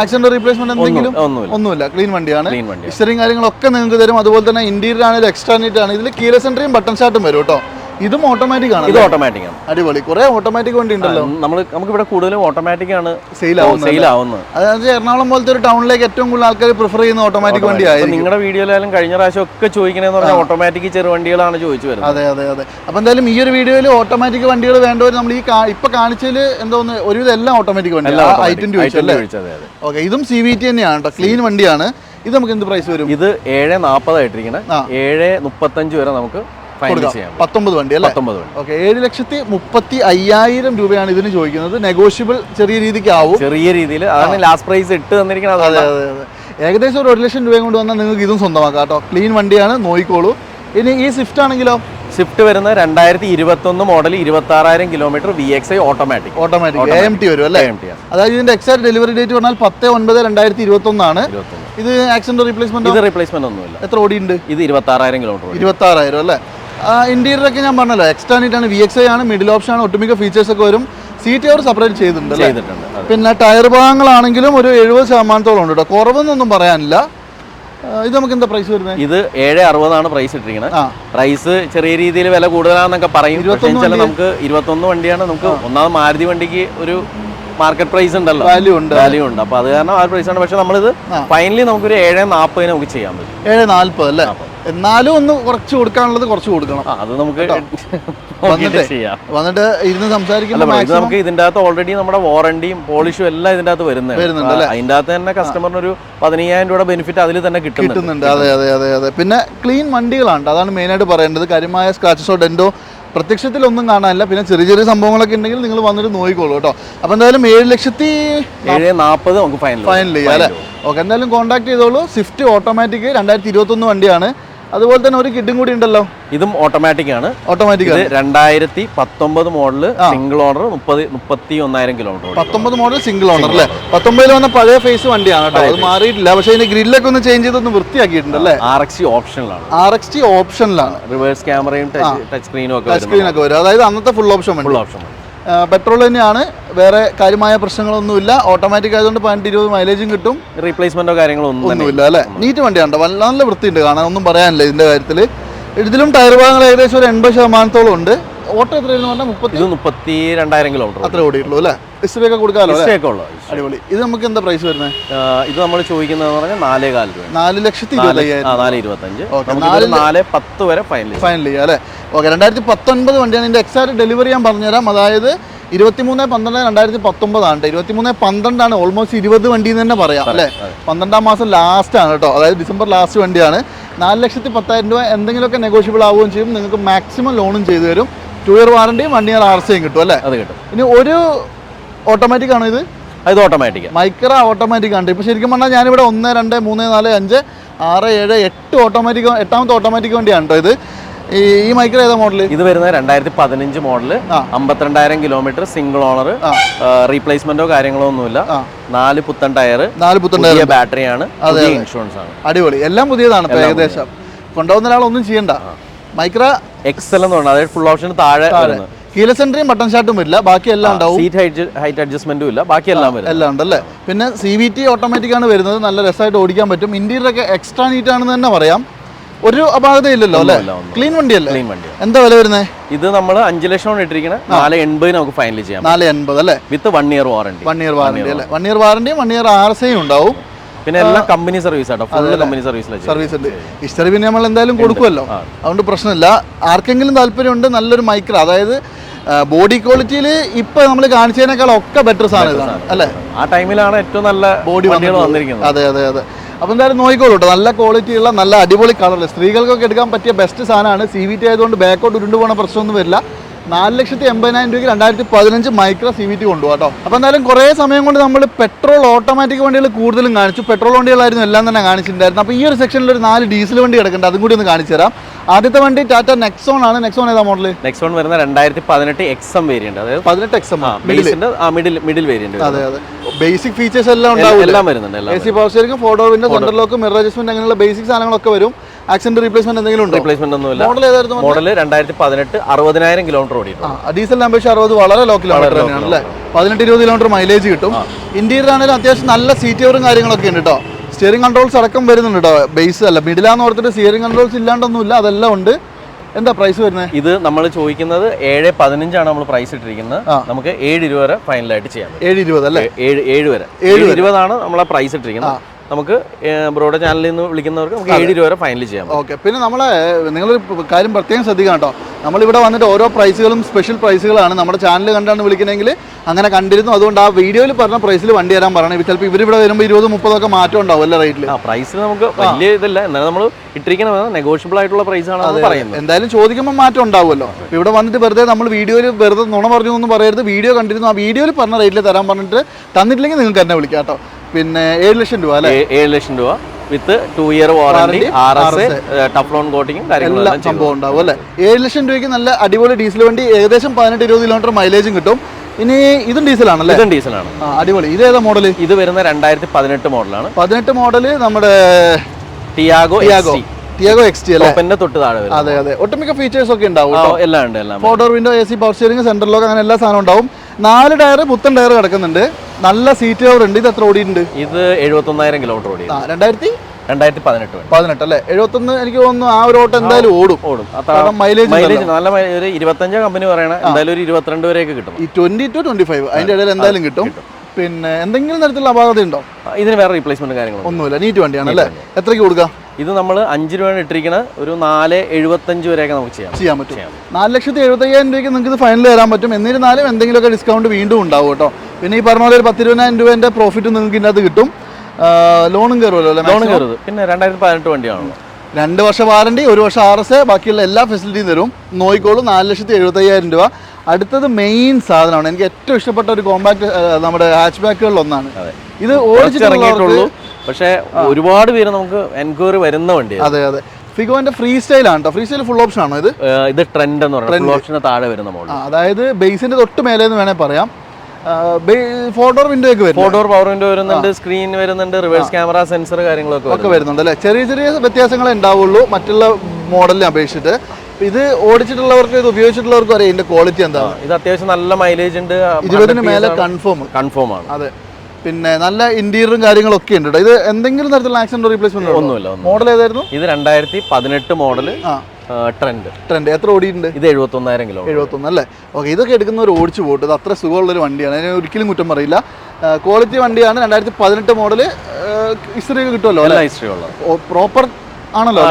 ആക്സിഡന്റ് റീപ്ലേസ്മെന്റ് എന്തെങ്കിലും? ഒന്നുമില്ല. ക്ലീൻ വണ്ടിയാണ്. ക്ലീൻ വണ്ടി ഹിസ്റ്ററിയും കാര്യങ്ങളൊക്കെ നിങ്ങൾക്ക് തരും. അതുപോലെ തന്നെ ഇന്റീരിയർ ആണെങ്കിലും എക്സ്ട്രാ നീറ്റ് ആണ്. ഇതിൽ കീല സെൻട്രിയും ബട്ടൺ ഷാർട്ടും വരും കേട്ടോ. ഇതും ഓട്ടോമാറ്റിക് ആണ് ഇത് ഓട്ടോമാറ്റിക് ആണ്. അടിപൊളി. കുറെ ഓട്ടോമാറ്റിക് വണ്ടി ഉണ്ടല്ലോ നമ്മൾ നമുക്ക് ഇവിടെ കൂടുതലും ഓട്ടോമാറ്റിക് ആണ്. സെയിൽ സെയിൽ ആവുന്നത്. ആവുന്നത് അതായത് എറണാകുളം പോലത്തെ ഒരു ടൗണിലേക്ക് ഏറ്റവും കൂടുതൽ ആൾക്കാർ പ്രിഫർ ചെയ്യുന്ന ഓട്ടോമാറ്റിക് വണ്ടി ആയിരിക്കും. നിങ്ങളുടെ വീഡിയോയിലായാലും കഴിഞ്ഞ പ്രാവശ്യം ഒക്കെ ചോദിക്കണമെന്ന് പറഞ്ഞാൽ ഓട്ടോമാറ്റിക് ചെറു വണ്ടികളാണ് ചോദിച്ചു വരുന്നത്. അതെ അതെ അതെ. അപ്പൊ എന്തായാലും ഈ ഒരു വീഡിയോയിൽ ഓട്ടോമാറ്റിക് വണ്ടികൾ വേണ്ടവർ നമ്മൾ ഈ ഇപ്പൊ കാണിച്ചതിൽ എന്തോന്ന് ഒരുവിധം എല്ലാം ഓട്ടോമാറ്റിക് വണ്ടി ഐ ട്വന്റി ചോദിച്ചല്ലേ ഓക്കെ ഇതും സി വി ടി തന്നെയാണ് കേട്ടോ ക്ലീൻ വണ്ടിയാണ്. ഇത് നമുക്ക് എന്ത് പ്രൈസ് വരും? ഇത് ഏഴ് നാൽപ്പതായിട്ടിരിക്കണേ. ഏഴ് മുപ്പത്തഞ്ച് വരെ നമുക്ക് ചെയ്യാം പത്തൊമ്പത് വണ്ടി അല്ലേ? ഓക്കെ ഏഴ് ലക്ഷത്തി മുപ്പത്തി അയ്യായിരം രൂപയാണ് ഇതിന് ചോദിക്കുന്നത്. നെഗോഷ്യബിൾ ചെറിയ രീതിക്ക് ആവും ചെറിയ രീതിയിൽ. അതാണ് ലാസ്റ്റ് പ്രൈസ് ഇട്ട് തന്നിരിക്കുന്നത്. അതെ അതാണ് അതെ അതെ. ഏകദേശം ഒരു ഒരു ലക്ഷം രൂപയും കൊണ്ട് വന്നാൽ നിങ്ങൾക്ക് ഇതും സ്വന്തമാക്കാം കേട്ടോ. ക്ലീൻ വണ്ടിയാണ് നോയിക്കോളൂ. ഇനി ഈ സ്വിഫ്റ്റ് ആണെങ്കിലോ? സ്വിഫ്റ്റ് വരുന്നത് രണ്ടായിരത്തി ഇരുപത്തൊന്ന് മോഡൽ ഇരുപത്തി ആറായിരം kilometre V X I automatic automatic A T വരും അല്ലേ? അതായത് ഇതിന്റെ എക്സാക്ട് ഡെലിവറി ഡേറ്റ് പറഞ്ഞാൽ പത്ത് ഒൻപത് രണ്ടായിരത്തി ഇരുപത്തി ഒന്നാണ് ഇത് ആക്സിഡന്റ് റീപ്ലേസ്മെന്റ് റീപ്ലേസ്മെന്റ് ഒന്നുമില്ല. എത്ര ഓടി ഉണ്ട് ഇത് ഇരുപത്തി ആറായിരം കിലോമീറ്റർ ഇരുപത്തി ആറായിരം അല്ലേ? ഇന്റീരിയർ ഒക്കെ ഞാൻ പറഞ്ഞല്ലോ ആണ് വി എക്സ് ഐ ആണ് മിഡിൽ ഓപ്ഷൻ ആണ് ഒട്ടുമിക്ക ഫീച്ചേഴ്സ് ഒക്കെ വരും. സീറ്റ് അവർ സെപ്പറേറ്റ് ചെയ്തിട്ടുണ്ട് ചെയ്തിട്ടുണ്ട് പിന്നെ ടയർ ഭാഗങ്ങളാണെങ്കിലും ഒരു എഴുപത് ശതമാനത്തോളം ഉണ്ട് കേട്ടോ കുറവെന്നൊന്നും പറയാനില്ല. ഇത് നമുക്ക് എന്താ പ്രൈസ് വരുന്നത് ഇത് ഏഴ് അറുപതാണ് പ്രൈസ് ഇട്ടിരിക്കുന്നത്. പ്രൈസ് ചെറിയ രീതിയിൽ വില കൂടുതലാണെന്നൊക്കെ പറയും. നമുക്ക് ഇരുപത്തൊന്ന് വണ്ടിയാണ്. നമുക്ക് ഒന്നാമത് മാരുതി വണ്ടിക്ക് ഒരു മാർക്കറ്റ് പ്രൈസ് ഉണ്ടല്ലോ. വാല്യൂ ഉണ്ട്. വാല്യൂ ഉണ്ട്. അപ്പൊ അത് കാരണം ആ പ്രൈസ് ആണ്. പക്ഷെ നമ്മളിത് ഫൈനലി നമുക്കൊരു ഏഴ് നാൽപ്പതിന് നമുക്ക് ചെയ്യാൻ പറ്റും. ഏഴ് നാൽപ്പത് അല്ലേ? എന്നാലും ഒന്ന് കുറച്ച് കൊടുക്കാനുള്ളത് കുറച്ച് കൊടുക്കണം. അത് നമുക്ക് വന്നിട്ട് വന്നിട്ടേ ഇരുന്ന് സംസാരിക്കുമ്പോൾ നമുക്ക് ഇതിന്റെ അകത്ത് ഓൾറെഡി നമ്മുടെ വാറണ്ടിയും പോളിഷും എല്ലാം ഇതിന്റെ അകത്ത് വരുന്നുണ്ട് അതിന്റെ അകത്ത് തന്നെ കസ്റ്റമറിന് ഒരു പതിനയ്യായിരം രൂപ ബെനിഫിറ്റ് അതിൽ തന്നെ കിട്ടുന്നുണ്ട്. അതെ അതെ അതെ അതെ. പിന്നെ ക്ലീൻ വണ്ടികളാണ്. അതാണ് മെയിനായിട്ട് പറയേണ്ടത്. കാര്യമായ സ്ക്രാച്ചസോ ഡെൻഡോ പ്രത്യക്ഷത്തിൽ ഒന്നും കാണാനില്ല. പിന്നെ ചെറിയ ചെറിയ സംഭവങ്ങളൊക്കെ ഉണ്ടെങ്കിൽ നിങ്ങൾ വന്നിട്ട് നോക്കിക്കോളൂ കേട്ടോ. അപ്പോൾ എന്തായാലും ഏഴ് ലക്ഷത്തി ഏഴ് നാൽപ്പത് നമുക്ക് ഫൈനൽ ഫൈനൽ ചെയ്യാം അല്ലേ? ഓക്കെ എന്തായാലും കോൺടാക്ട് ചെയ്തോളൂ. സ്വിഫ്റ്റ് ഓട്ടോമാറ്റിക് രണ്ടായിരത്തി ഇരുപത്തൊന്ന് വണ്ടിയാണ്. അതുപോലെ തന്നെ ഒരു കിഡും കൂടി ഉണ്ടല്ലോ. ഇതും ഓട്ടോമാറ്റിക് ആണ്. ഓട്ടോമാറ്റിക് രണ്ടായിരത്തി പത്തൊമ്പത് മോഡൽ സിംഗിൾ ഓണർ മുപ്പത് മുപ്പത്തി ഒന്നായിരം കിലോമീറ്റർ പത്തൊമ്പത് മോഡൽ സിംഗിൾ ഓണർ അല്ലേ? പത്തൊമ്പതിൽ വന്ന പഴയ ഫേസ് വണ്ടിയാണ് കേട്ടോ. അത് മാറിയിട്ടില്ല. പക്ഷേ ഇതിന്റെ ഗ്രില്ലൊക്കെ ഒന്ന് ചേഞ്ച് ചെയ്തൊന്ന് വൃത്തിയാക്കിയിട്ടുണ്ട് അല്ലേ? ആർ എക്സ് ഓപ്ഷനിലാണ് ആർ എക്സ് ടി ഓപ്ഷനിലാണ് റിവേഴ്സ് ക്യാമറയും ടച്ച് സ്ക്രീനും ഒക്കെ ടച്ച് സ്ക്രീൻ ഒക്കെ വരും. അതായത് അന്നത്തെ full option full option petrol തന്നെയാണ്. വേറെ കാര്യമായ പ്രശ്നങ്ങളൊന്നുമില്ല. ഓട്ടോമാറ്റിക് ആയതുകൊണ്ട് പതിനെട്ട് ഇരുപത് മൈലേജും കിട്ടും. റീപ്ലേസ്മെന്റോ കാര്യങ്ങളോ ഒന്നും ഒന്നുമില്ല അല്ലേ? നീറ്റ് വണ്ടിയാണ് ട്ടോ. വല്ല- നല്ല വൃത്തിയുണ്ട് കാണാൻ ഒന്നും പറയാനില്ല ഇതിന്റെ കാര്യത്തിൽ ഇതിലും ടയർ ഭാഗങ്ങൾ ഏകദേശം ഒരു എൺപത് ശതമാനത്തോളം ഉണ്ട്. ഓട്ടോ എത്രയെന്ന് പറഞ്ഞാൽ മുപ്പത്തി ഇത് മുപ്പത്തി രണ്ടായിരം കിലോമീറ്റർ അത്ര ഓടിയിട്ടുള്ളൂ അല്ലേ? ഹിസ്റ്ററി ഒക്കെ കൊടുക്കാമല്ലോ അല്ലേ? ഒക്കെ ഉള്ളത് അടിപൊളി. ഇത് നമുക്ക് എന്താ പ്രൈസ് വരുന്നത്? ആ, ഇത് നമ്മൾ ചോദിക്കുന്നതെന്ന് പറഞ്ഞാൽ നാലേ കാൽ രൂപ നാല് ലക്ഷത്തി ഇരുപത്തി അയ്യായിരം നാല് ഇരുപത്തഞ്ച്. ഓക്കേ, നമുക്ക് നാല് പത്ത് വരെ ഫൈനൽ ഫൈനലി അല്ലേ? ഓക്കെ രണ്ടായിരത്തി പത്തൊൻപത് വണ്ടിയാണ് ഇതിന്റെ എക്സാക്ട് ഡെലിവറി ഞാൻ പറഞ്ഞുതരാം. അതായത് ഇരുപത്തിമൂന്ന് പന്ത്രണ്ട് രണ്ടായിരത്തി പത്തൊമ്പതാണ് ഇരുപത്തിമൂന്ന് പന്ത്രണ്ടാണ് ഓൾമോസ്റ്റ് ഇരുപത് വണ്ടി എന്ന് തന്നെ പറയാം അല്ലേ? പന്ത്രണ്ടാം മാസം ലാസ്റ്റ് ആണ് കേട്ടോ അതായത് ഡിസംബർ ലാസ്റ്റ് വണ്ടിയാണ്. നാല് ലക്ഷത്തി പത്തായിരം രൂപ എന്തെങ്കിലുമൊക്കെ നെഗോഷ്യബിൾ ആവുകയും ചെയ്യും. നിങ്ങൾക്ക് മാക്സിമം ലോണും ചെയ്തു തരും. ടു ഇയർ വാറണ്ടിയും വൺ ഇയർ ആർ സിയും കിട്ടും അല്ലേ? അത് കിട്ടും. ഇനി ഒരു ഓട്ടോമാറ്റിക് ആണ് ഇത്? ഇത് ഓട്ടോമാറ്റിക് മൈക്ര ഓട്ടോമാറ്റിക് ആണ് ഇപ്പോൾ ശരിക്കും പറഞ്ഞാൽ ഞാനിവിടെ ഒന്ന് രണ്ട് മൂന്ന് നാല് അഞ്ച് ആറ് ഏഴ് എട്ട് ഓട്ടോമാറ്റിക് എട്ടാമത്തെ ഓട്ടോമാറ്റിക് വണ്ടിയാണ് കേട്ടോ ഇത്. ഈ മൈക്ര ഏതാ മോഡൽ ഇത് വരുന്നത് രണ്ടായിരത്തി പതിനഞ്ച് മോഡൽ അമ്പത്തിരണ്ടായിരം കിലോമീറ്റർ സിംഗിൾ ഓണർ. റീപ്ലേസ്മെന്റോ കാര്യങ്ങളോ ഒന്നുമില്ല. നാല് പുത്തൻ ടയർ നാല് പുത്തൻ ടയർ ബാറ്ററി ആണ് ഇൻഷുറൻസ് ആണ്. അടിപൊളി. എല്ലാം പുതിയതാണ് ഏകദേശം. കൊണ്ടുപോകുന്ന ഒന്നും ചെയ്യണ്ട. മൈക്ര എക്സൽ എന്ന് പറഞ്ഞാൽ അതായത് ഫുൾ ഓപ്ഷൻ താഴെ വരുന്നത്. കീല സെൻട്രിയും ബട്ടൺ ഷാട്ടും വരില്ല. ബാക്കി എല്ലാം ഉണ്ടാവും. സീറ്റ് ഹൈറ്റ് ഹൈറ്റ് അഡ്ജസ്റ്റ്മെന്റും ഇല്ല. ബാക്കി എല്ലാം വരും. എല്ലാം ഉണ്ടല്ലേ പിന്നെ സി വി ടി ഓട്ടോമാറ്റിക് ആണ് വരുന്നത്. നല്ല രസമായിട്ട് ഓടിക്കാൻ പറ്റും. ഇന്റീരിയർ ഒക്കെ എക്സ്ട്രാ നീറ്റ് ആണെന്ന് തന്നെ പറയാം. ഒരു അപാകതയില്ലല്ലോ അല്ലേ. ക്ലീൻ വണ്ടിയല്ലേ? ക്ലീൻ വണ്ടി എന്താ വില വരുന്നത് ഇത് നമ്മൾ അഞ്ച് ലക്ഷം ഇട്ടിരിക്കണേ. നാല് എൺപതിന് നമുക്ക് ഫൈനൽ ചെയ്യാം നാല് എൺപത് അല്ലേ? With one year warranty one year warranty അല്ലേ? വൺ ഇയർ വാറണ്ടിയും വൺ ഇയർ ആർ എസ് ഐയും ഉണ്ടാവും. പിന്നെ എല്ലാം കമ്പനി സർവീസ് ആട്ടോ. ഫുള്ള് കമ്പനി സർവീസിലാണ് സർവീസ് ഉണ്ട്. ഹിസ്റ്ററി പിന്നെ നമ്മൾ എന്തായാലും കൊടുക്കുമല്ലോ. അതുകൊണ്ട് പ്രശ്നമില്ല. ആർക്കെങ്കിലും താല്പര്യമുണ്ട് നല്ലൊരു മൈക്ര അതായത് ബോഡി ക്വാളിറ്റിയിൽ ഇപ്പൊ നമ്മൾ കാണിച്ചതിനേക്കാൾ ഒക്കെ ബെറ്റർ സാധനം അല്ലേ? ആ ടൈമിലാണ് ഏറ്റവും നല്ല ബോഡി വണ്ടികൾ വന്നിരിക്കുന്നത്. അതെ അതെ അതെ. അപ്പോൾ എന്തായാലും നോക്കിക്കോളൂ കേട്ടോ നല്ല ക്വാളിറ്റി ഉള്ള നല്ല അടിപൊളി കളറിൽ സ്ത്രീകൾക്കൊക്കെ എടുക്കാൻ പറ്റിയ ബെസ്റ്റ് സാധനമാണ്. സി വി ടി ആയതുകൊണ്ട് ബാക്കോട്ട് ഉരുണ്ട് പോകുന്ന പ്രശ്നമൊന്നും വരില്ല. നാല് ലക്ഷത്തി എൺപതിനായിരം രൂപയ്ക്ക് രണ്ടായിരത്തി പതിനഞ്ച് മൈക്രോ സി വി ടി കൊണ്ടുപോകാം കേട്ടോ അപ്പോൾ എന്തായാലും കുറേ സമയം കൊണ്ട് നമ്മൾ പെട്രോൾ ഓട്ടോമാറ്റിക് വണ്ടികൾ കൂടുതലും കാണിച്ചു. പെട്രോൾ വണ്ടികളായിരുന്നു എല്ലാം തന്നെ കാണിച്ചിട്ടുണ്ടായിരുന്നു അപ്പോൾ ഈ ഒരു സെക്ഷനിൽ ഒരു നാല് ഡീസൽ വണ്ടി കിടക്കുന്നുണ്ട്. അതും കൂടി ഒന്ന് കാണിച്ചു തരാം. ആദ്യത്തെ വണ്ടി ടാറ്റ നെക്സോൺ ആണ്. നെക്സോൺ ഏതാ മോഡൽ നെക്സോൺ വരുന്ന രണ്ടായിരത്തി പതിനെട്ട് എക്സം വേരിയന്റ് അതായത് പതിനെട്ട് എക്സം ബേസിന്റെ മിഡിൽ മിഡിൽ വേരിയന്റ് അതെ അതെ. ബേസിക് ഫീച്ചേഴ്സ് എല്ലാം ഉണ്ടാവും എല്ലാം വരുന്നുണ്ട് A C power steering four door window centre lock mirror adjustment അങ്ങനെയുള്ള ബേസിക് സാധനങ്ങളൊക്കെ വരും. ആക്സിഡന്റ് റീപ്ലേസ്മെന്റ് എന്തെങ്കിലും ഉണ്ടോ? റീപ്ലേസ്മെന്റ് ഒന്നുമില്ല. മോഡൽ ഏതായിരുന്നു മോഡൽ രണ്ടായിരത്തി പതിനെട്ട് അറുപതിനായിരം കിലോമീറ്റർ ഓടിയിട്ടുണ്ട്. ആ ഡീസൽ അപേക്ഷ അറുപത് വളരെ ലോ കിലോമീറ്റർ തന്നെയാണ് അല്ലേ? പതിനെട്ട് ഇരുപത് കിലോമീറ്റർ മൈലേജ് കിട്ടും. ഇന്ത്യയിലാണെങ്കിലും അത്യാവശ്യം നല്ല സീറ്റ് കവറും കാര്യങ്ങളൊക്കെ ഉണ്ട് കേട്ടോ സ്റ്റിയറിംഗ് കൺട്രോൾസ് അടക്കം വരുന്നുണ്ട് കേട്ടോ ബേസ് അല്ല. മിഡിലാന്ന് ഓർത്തിട്ട് സ്റ്റിയറിംഗ് കൺട്രോൾസ് ഇല്ലാണ്ടൊന്നുമില്ല. അതെല്ലാം ഉണ്ട്. എന്താ പ്രൈസ് വരുന്നത് ഇത് നമ്മൾ ചോദിക്കുന്നത് ഏഴ് പതിനഞ്ചാണ് നമ്മൾ പ്രൈസ് ഇട്ടിരിക്കുന്നത്. നമുക്ക് ഏഴ് ഇരുപത് വരെ ഫൈനലായിട്ട് ചെയ്യാം ഏഴ് ഇരുപത് അല്ലേ? ഏഴ് ഏഴ് വരെ. ഏഴ് ഇരുപതാണ് നമ്മളെ പ്രൈസ് ഇട്ടിരിക്കുന്നത്. നമുക്ക് ബ്രോഡ ചാനലിൽ നിന്ന് വിളിക്കുന്നവർക്ക് നമുക്ക് ഏഴ് രൂപ വരെ ഫൈനൽ ചെയ്യാം ഓക്കെ. പിന്നെ നമ്മളെ നിങ്ങളൊരു കാര്യം പ്രത്യേകം ശ്രദ്ധിക്കാം കേട്ടോ നമ്മളിവിടെ വന്നിട്ട് ഓരോ പ്രൈസുകളും സ്പെഷ്യൽ പ്രൈസുകളാണ് നമ്മുടെ ചാനൽ കണ്ടാണ് വിളിക്കണമെങ്കിൽ അങ്ങനെ കണ്ടിരുന്നു. അതുകൊണ്ട് ആ വീഡിയോയിൽ പറഞ്ഞ പ്രൈസിൽ വണ്ടി തരാൻ പറയണം. ചിലപ്പോൾ ഇവരിവിടെ വരുമ്പോൾ ഇരുപത് മുപ്പതൊക്കെ മാറ്റം ഉണ്ടാവും അല്ല റേറ്റിൽ ആ പ്രൈസ് നമുക്ക് വലിയ ഇതല്ല. എന്നാലും നമ്മൾ ഇട്ടിരിക്കുന്നത് നെഗോഷ്യബിൾ ആയിട്ടുള്ള പ്രൈസ് ആണ് നമ്മൾ പറയുന്നത്. എന്തായാലും ചോദിക്കുമ്പോൾ മാറ്റം ഉണ്ടാവുമല്ലോ. ഇവിടെ വന്നിട്ട് വെറുതെ നമ്മൾ വീഡിയോയിൽ വെറുതെ നുണ പറഞ്ഞു ഒന്നും പറയരുത്. വീഡിയോ കണ്ടിരുന്നു. ആ വീഡിയോയിൽ പറഞ്ഞ റേറ്റിൽ തരാൻ പറഞ്ഞിട്ട് തന്നിട്ടില്ലെങ്കിൽ നിങ്ങൾക്ക് എന്നെ വിളിക്കാം കേട്ടോ. പിന്നെ ഏഴ് ലക്ഷം രൂപ അല്ലേ? ഏഴ് ലക്ഷം രൂപ. With two year warranty R S Teflon കോട്ടിങ്ങും കാര്യങ്ങളും സംഭവം ഉണ്ടാവും അല്ലേ? ഏഴ് ലക്ഷം രൂപയ്ക്ക് നല്ല അടിപൊളി ഡീസൽ വണ്ടി ഏകദേശം പതിനെട്ട് ഇരുപത് കിലോമീറ്റർ മൈലേജും കിട്ടും. ഇനി ഇതും ഡീസലാണല്ലേ ഇതും ഡീസലാണ്. അടിപൊളി. ഇത് ഏതാ മോഡൽ ഇത് വരുന്ന രണ്ടായിരത്തി പതിനെട്ട് മോഡലാണ് പതിനെട്ട് മോഡൽ നമ്മുടെ Tiago Tiago Tiago X T അല്ലേ? തൊട്ട് താഴെ വരും അതെ അതെ. ഒട്ടുമിക്ക ഫീച്ചേഴ്സ് ഒക്കെ ഉണ്ടാവും എല്ലാം ഉണ്ട് എല്ലാം photo window A C power steering central lock അങ്ങനെ എല്ലാ സാധനവും ഉണ്ടാവും. നാല് ടയർ പുത്തൻ ടയർ കിടക്കുന്നുണ്ട്. നല്ല സീറ്റ് കവർ ഉണ്ട്. ഇത് എത്ര ഓടിയിട്ടുണ്ട്? ഇത് എഴുപത്തൊന്നായിരം കിലോമീറ്റർ ഓടി രണ്ടായിരത്തി രണ്ടായിരത്തി പതിനെട്ട് പതിനെട്ട് അല്ലേ? എഴുപത്തൊന്ന് എനിക്ക് തോന്നുന്നു ആ ഒരു ഓട്ടം എന്തായാലും ഓടും. ഓടും. കാരണം മൈലേജ് മൈലേജ് നല്ല ഒരു ഇരുപത്തഞ്ചാം കമ്പനി പറയണ. എന്തായാലും ഒരു ഇരുപത്തിരണ്ട് വരെയൊക്കെ കിട്ടും. ഈ ട്വന്റി ടു ട്വന്റി ഫൈവ് അതിന്റെ ഇടയിൽ എന്തായാലും കിട്ടും. പിന്നെ എന്തെങ്കിലും തരത്തിലുള്ള അപാകത ഉണ്ടോ? ഇതിന് വേറെ റീപ്ലേസ്മെന്റ് കാര്യങ്ങളോ ഒന്നുമില്ല. നീറ്റ് വണ്ടിയാണ് അല്ലേ? എത്രയ്ക്ക് കൊടുക്കാം? ഇത് നമ്മൾ അഞ്ച് രൂപയാണ് ഇട്ടിരിക്കുന്നത് ഒരു നാല് എഴുപത്തഞ്ച് വരെയൊക്കെ നമുക്ക് ചെയ്യാം. ചെയ്യാൻ പറ്റും. നാല് ലക്ഷത്തി എഴുപത്തയ്യായിരം രൂപയ്ക്ക് നിങ്ങൾക്ക് ഇത് ഫൈനൽ തരാൻ പറ്റും. എന്നിരുന്നാലും എന്തെങ്കിലുമൊക്കെ ഡിസ്കൗണ്ട് വീണ്ടും ഉണ്ടാവും കേട്ടോ. പിന്നെ ഈ പറഞ്ഞ പോലെ ഒരു പത്തിരുപതിനായിരം രൂപേന്റെ പ്രോഫിറ്റ് നിങ്ങൾക്ക് ഇതിനകത്ത് കിട്ടും. ലോണും കയറുമല്ലോ അല്ലേ ലോണും കയറുന്നത് പിന്നെ രണ്ടായിരത്തി പതിനെട്ട് വണ്ടിയാണല്ലോ രണ്ട് വർഷം വാറണ്ടി ഒരു വർഷം ആർ എസ് ബാക്കിയുള്ള എല്ലാ ഫെസിലിറ്റിയും തരും. നോയിക്കോളും നാല് ലക്ഷത്തി എഴുപത്തയ്യായിരം രൂപ. അടുത്തത് മെയിൻ സാധനമാണ്. എനിക്ക് ഏറ്റവും ഇഷ്ടപ്പെട്ട ഒരു കോമ്പാക്ട് നമ്മുടെ ഹാച്ച് ബാക്കുകളിൽ ഒന്നാണ്. ഇത് ഓടിച്ചിറങ്ങിയിട്ടുള്ളൂ പക്ഷേ ഒരുപാട് പേര് നമുക്ക് എൻക്വയറി വരുന്ന വണ്ടിയാണ് അതെ അതെ. ഫിഗോന്റെ ഫ്രീ സ്റ്റൈൽ ആണ് ഫ്രീ സ്റ്റൈൽ ഫുൾ ഓപ്ഷൻ ആണോ ഇത്? ഇത് ട്രെൻഡ് എന്ന് പറയുന്നത്. ഫുൾ ഓപ്ഷന് താഴെ വരുന്ന അതായത് ബേസിന്റെ തൊട്ട് മേലെ എന്ന് വേണേൽ പറയാം ഡോർ വിൻഡോ ഒക്കെ വരും ഡോർ പവർ വിൻഡോ വരുന്നുണ്ട് സ്ക്രീൻ വരുന്നുണ്ട് റിവേഴ്സ് ക്യാമറ സെൻസർ കാര്യങ്ങളൊക്കെ ഒക്കെ വരുന്നുണ്ട് അല്ലേ? ചെറിയ ചെറിയ വ്യത്യാസങ്ങളെ ഉണ്ടാവുള്ളൂ. മറ്റുള്ള മോഡലിനെ അപേക്ഷിച്ചിട്ട്. ഇത് ഓടിച്ചിട്ടുള്ളവർക്ക് ഇത് ഉപയോഗിച്ചിട്ടുള്ളവർക്കും അറിയാം ഇതിന്റെ ക്വാളിറ്റി എന്താ ഇത് അത്യാവശ്യം നല്ല മൈലേജ് ഉണ്ട്. ഇരുപതിന് മേലെ കൺഫേം കൺഫേം ആണ്. അതെ. പിന്നെ നല്ല ഇന്റീരിയറും കാര്യങ്ങളൊക്കെ ഉണ്ട് ഇത് എന്തെങ്കിലും തരത്തിലുള്ള ആക്സിഡന്റ് റീപ്ലേസ്മെന്റ് ഒന്നുമില്ല മോഡൽ ഏതായിരുന്നു? ഇത് രണ്ടായിരത്തി പതിനെട്ട് മോഡൽ ട്രെൻഡ് ട്രെൻഡ് എത്ര ഓടിയിട്ടുണ്ട്? ഇത് എഴുപത്തൊന്നായിരം കിലോ. എഴുപത്തൊന്ന് അല്ലേ? ഓക്കെ ഇതൊക്കെ എടുക്കുന്നവർ ഓടിച്ചു പോട്ട്. ഇത് അത്ര സുഖമുള്ള ഒരു വണ്ടിയാണ്. അതിന് ഒരിക്കലും കുറ്റം പറയില്ല. ക്വാളിറ്റി വണ്ടിയാണ്. രണ്ടായിരത്തി പതിനെട്ട് മോഡൽ ഹിസ്റ്ററി കിട്ടുമല്ലോ അല്ല? ഹിസ്റ്ററി ഉള്ളത്. പ്രോപ്പർ ആണല്ലോ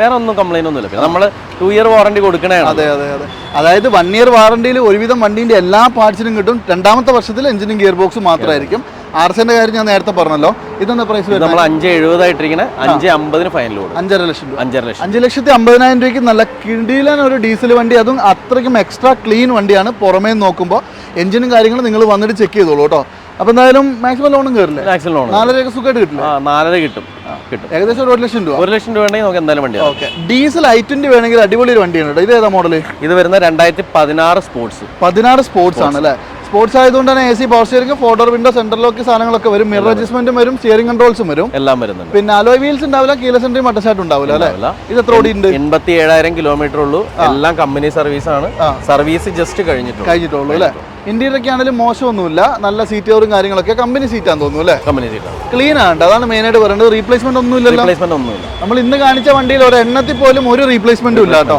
വേറെ ഒന്നും കംപ്ലൈന്റ് ഒന്നുമില്ല നമ്മൾ ടു ഇയർ വാറണ്ടി കൊടുക്കണേ അതെ അതെ അതെ. അതായത് വൺ ഇയർ വാറണ്ടിയിൽ ഒരുവിധം വണ്ടിന്റെ എല്ലാ പാർട്സിനും കിട്ടും. രണ്ടാമത്തെ വർഷത്തിൽ എഞ്ചിനും ഗിയർ ബോക്സും മാത്രമായിരിക്കും. ആർ എസിന്റെ കാര്യം ഞാൻ നേരത്തെ പറഞ്ഞല്ലോ. ഇതെന്താ പ്രൈസ് നമ്മൾ അഞ്ച് എഴുപതായിട്ടിരിക്കണ അഞ്ച് അമ്പതിന് ഫൈനൽ അഞ്ചര ലക്ഷം രൂപ. അഞ്ചര ലക്ഷം. അഞ്ച് ലക്ഷത്തി അമ്പതിനായിരം രൂപയ്ക്ക് നല്ല കിടിലൻ ഒരു ഡീസൽ വണ്ടി. അതും അത്രയ്ക്കും എക്സ്ട്രാ ക്ലീൻ വണ്ടിയാണ്. പുറമേ നോക്കുമ്പോൾ എഞ്ചിനും കാര്യങ്ങളും നിങ്ങൾ വന്നിട്ട് ചെക്ക് ചെയ്തോളൂ കേട്ടോ. അപ്പോൾ എന്തായാലും മാക്സിമം ലോണും കയറില്ല മാക്സിമം ലോൺ നാലരയൊക്കെ സുഖമായിട്ട് കിട്ടില്ല? ആ നാലര കിട്ടും. കിട്ടും. ഏകദേശം ഒരു ലക്ഷം രൂപ. ഒരു ലക്ഷം രൂപ വേണമെങ്കിൽ നമുക്ക് എന്തായാലും വണ്ടി ഓക്കെ. ഡീസൽ ഐ ട്വന്റി വേണമെങ്കിൽ അടിപൊളി ഒരു വണ്ടിയാണ് ഇത് ഏതാ മോഡൽ ഇത് വരുന്ന രണ്ടായിരത്തി പതിനാറ് സ്പോർട്സ് പതിനാറ് സ്പോർട്സ് ആണ് അല്ലേ? സ്പോർട്സ് ആയതുകൊണ്ട് തന്നെ A C power steering four door window central lock സാധനങ്ങളൊക്കെ വരും. മിറർ അഡ്ജസ്റ്റ്മെന്റും വരും. സ്റ്റിയറിംഗ് കൺട്രോൾസും വരും. എല്ലാം വരുന്നുണ്ട്. പിന്നെ അലോയ് വീൽസ് ഉണ്ടാവില്ല കീല സെൻട്രി മട്ടസായിട്ട് ഉണ്ടാവില്ല അല്ലേ? ഇത് എത്ര ഓടിയുണ്ട് എൺപത്തി ഏഴായിരം കിലോമീറ്റർ ഉള്ളൂ. എല്ലാം കമ്പനി സർവീസ് ആണ്. സർവീസ് ജസ്റ്റ് കഴിഞ്ഞിട്ടുണ്ട് കഴിഞ്ഞിട്ടുള്ളൂ. അല്ലേ? ഇന്ത്യയിലൊക്കെ ആണെങ്കിലും മോശമൊന്നുമില്ല. നല്ല സീറ്റ് കവറും കാര്യങ്ങളൊക്കെ കമ്പനി സീറ്റാന്ന് തോന്നുന്നു അല്ലേ? കമ്പനി സീറ്റാണ് ക്ലീൻ ആണ്. അതാണ് മെയിൻ ആയിട്ട് പറയുന്നത് റീപ്ലേസ്മെന്റ് ഒന്നും ഇല്ലല്ലോ റീപ്ലേസ്മെന്റ് ഒന്നുമില്ല. നമ്മൾ ഇന്ന് കാണിച്ച വണ്ടിയിൽ ഒരു എണ്ണത്തിൽ പോലും ഒരു റീപ്ലേസ്മെന്റും ഇല്ല കേട്ടോ.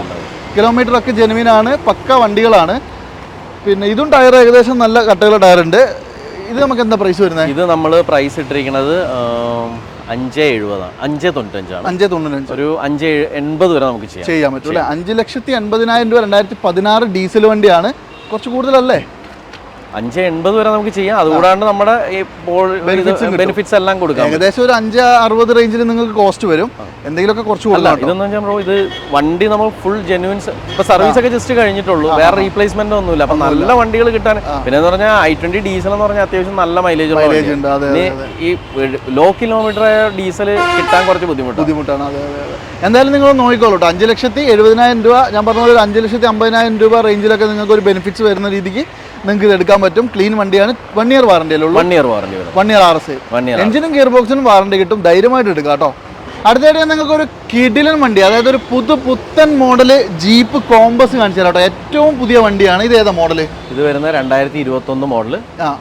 കിലോമീറ്റർ ഒക്കെ ജെനുവിൻ ആണ്. പക്ക വണ്ടികളാണ്. പിന്നെ ഇതും ടയർ ഏകദേശം നല്ല കട്ടകളുടെ ടയർ ഉണ്ട് ഇത് നമുക്ക് എന്താ പ്രൈസ് വരുന്നത് ഇത് നമ്മൾ പ്രൈസ് ഇട്ടിരിക്കുന്നത് അഞ്ച് എഴുപതാണ് അഞ്ച് തൊണ്ണൂറ്റഞ്ചാണ്. അഞ്ച് തൊണ്ണൂറ്റഞ്ച്. ഒരു അഞ്ച് എൺപത് വരെ നമുക്ക് ചെയ്യാം. ചെയ്യാൻ പറ്റും അല്ലേ? അഞ്ച് ലക്ഷത്തി എൺപതിനായിരം രൂപ രണ്ടായിരത്തി പതിനാറ് ഡീസൽ വണ്ടിയാണ്. കുറച്ച് കൂടുതലല്ലേ? അഞ്ച് എൺപത് വരെ നമുക്ക് ചെയ്യാം. അതുകൂടാണ്ട് നമ്മുടെ ഈ ബെനിഫിറ്റ്സ് എല്ലാം കൊടുക്കാം. ഏകദേശം ഒരു അഞ്ച് അറുപത് റേഞ്ചിൽ നിങ്ങൾക്ക് കോസ്റ്റ് വരും. എന്തെങ്കിലുമൊക്കെ കുറച്ച് കൂടുതലാണ് ഇതെന്ന് വെച്ചാൽ ബ്രോ ഇത് വണ്ടി നമ്മൾ ഫുൾ ജെന്യൂൻ ഇപ്പൊ സർവീസ് ഒക്കെ ജസ്റ്റ് കഴിഞ്ഞിട്ടുള്ളൂ. വേറെ റീപ്ലേസ്മെന്റ് ഒന്നുമില്ല. അപ്പൊ നല്ല വണ്ടികൾ കിട്ടാൻ പിന്നെ എന്ന് പറഞ്ഞാൽ ഐ ട്വന്റി ഡീസൽ എന്ന് പറഞ്ഞാൽ അത്യാവശ്യം നല്ല മൈലേജ്. ഈ ലോ കിലോമീറ്റർ ഡീസൽ കിട്ടാൻ കുറച്ച് ബുദ്ധിമുട്ട് ബുദ്ധിമുട്ടാണ്. എന്തായാലും നിങ്ങൾ നോക്കിക്കോളൂ കേട്ടോ അഞ്ച് ലക്ഷത്തി എഴുപതിനായിരം രൂപ ഞാൻ പറഞ്ഞ ഒരു അഞ്ച് ലക്ഷത്തി അമ്പതിനായിരം രൂപ റേഞ്ചിലൊക്കെ നിങ്ങൾക്ക് ഒരു ബെനിഫിറ്റ്സ് വരുന്ന രീതിക്ക് നിങ്ങൾക്ക് ഇത് എടുക്കാൻ പറ്റും. ക്ലീൻ വണ്ടിയാണ്. വൺ ഇയർ വാറണ്ടി അല്ലേ ഉള്ളൂ? വൺ ഇയർ വാറണ്ടി വരും. വൺ ഇയർ ആർ എസ് എഞ്ചിനും ഗിയർ ബോക്സിനും വാറണ്ടി കിട്ടും. ധൈര്യമായിട്ട് എടുക്കാം കേട്ടോ. അടുത്തായിട്ട് ഞാൻ നിങ്ങൾക്ക് ഒരു കിടിലൻ വണ്ടി അതായത് ഒരു പുതു പുത്തൻ മോഡൽ ജീപ്പ് കോമ്പസ് കാണിച്ചു തരാം കേട്ടോ. ഏറ്റവും പുതിയ വണ്ടിയാണ്. ഇത് ഏതാ മോഡൽ? ഇത് വരുന്ന രണ്ടായിരത്തി ഇരുപത്തി ഒന്ന് മോഡൽ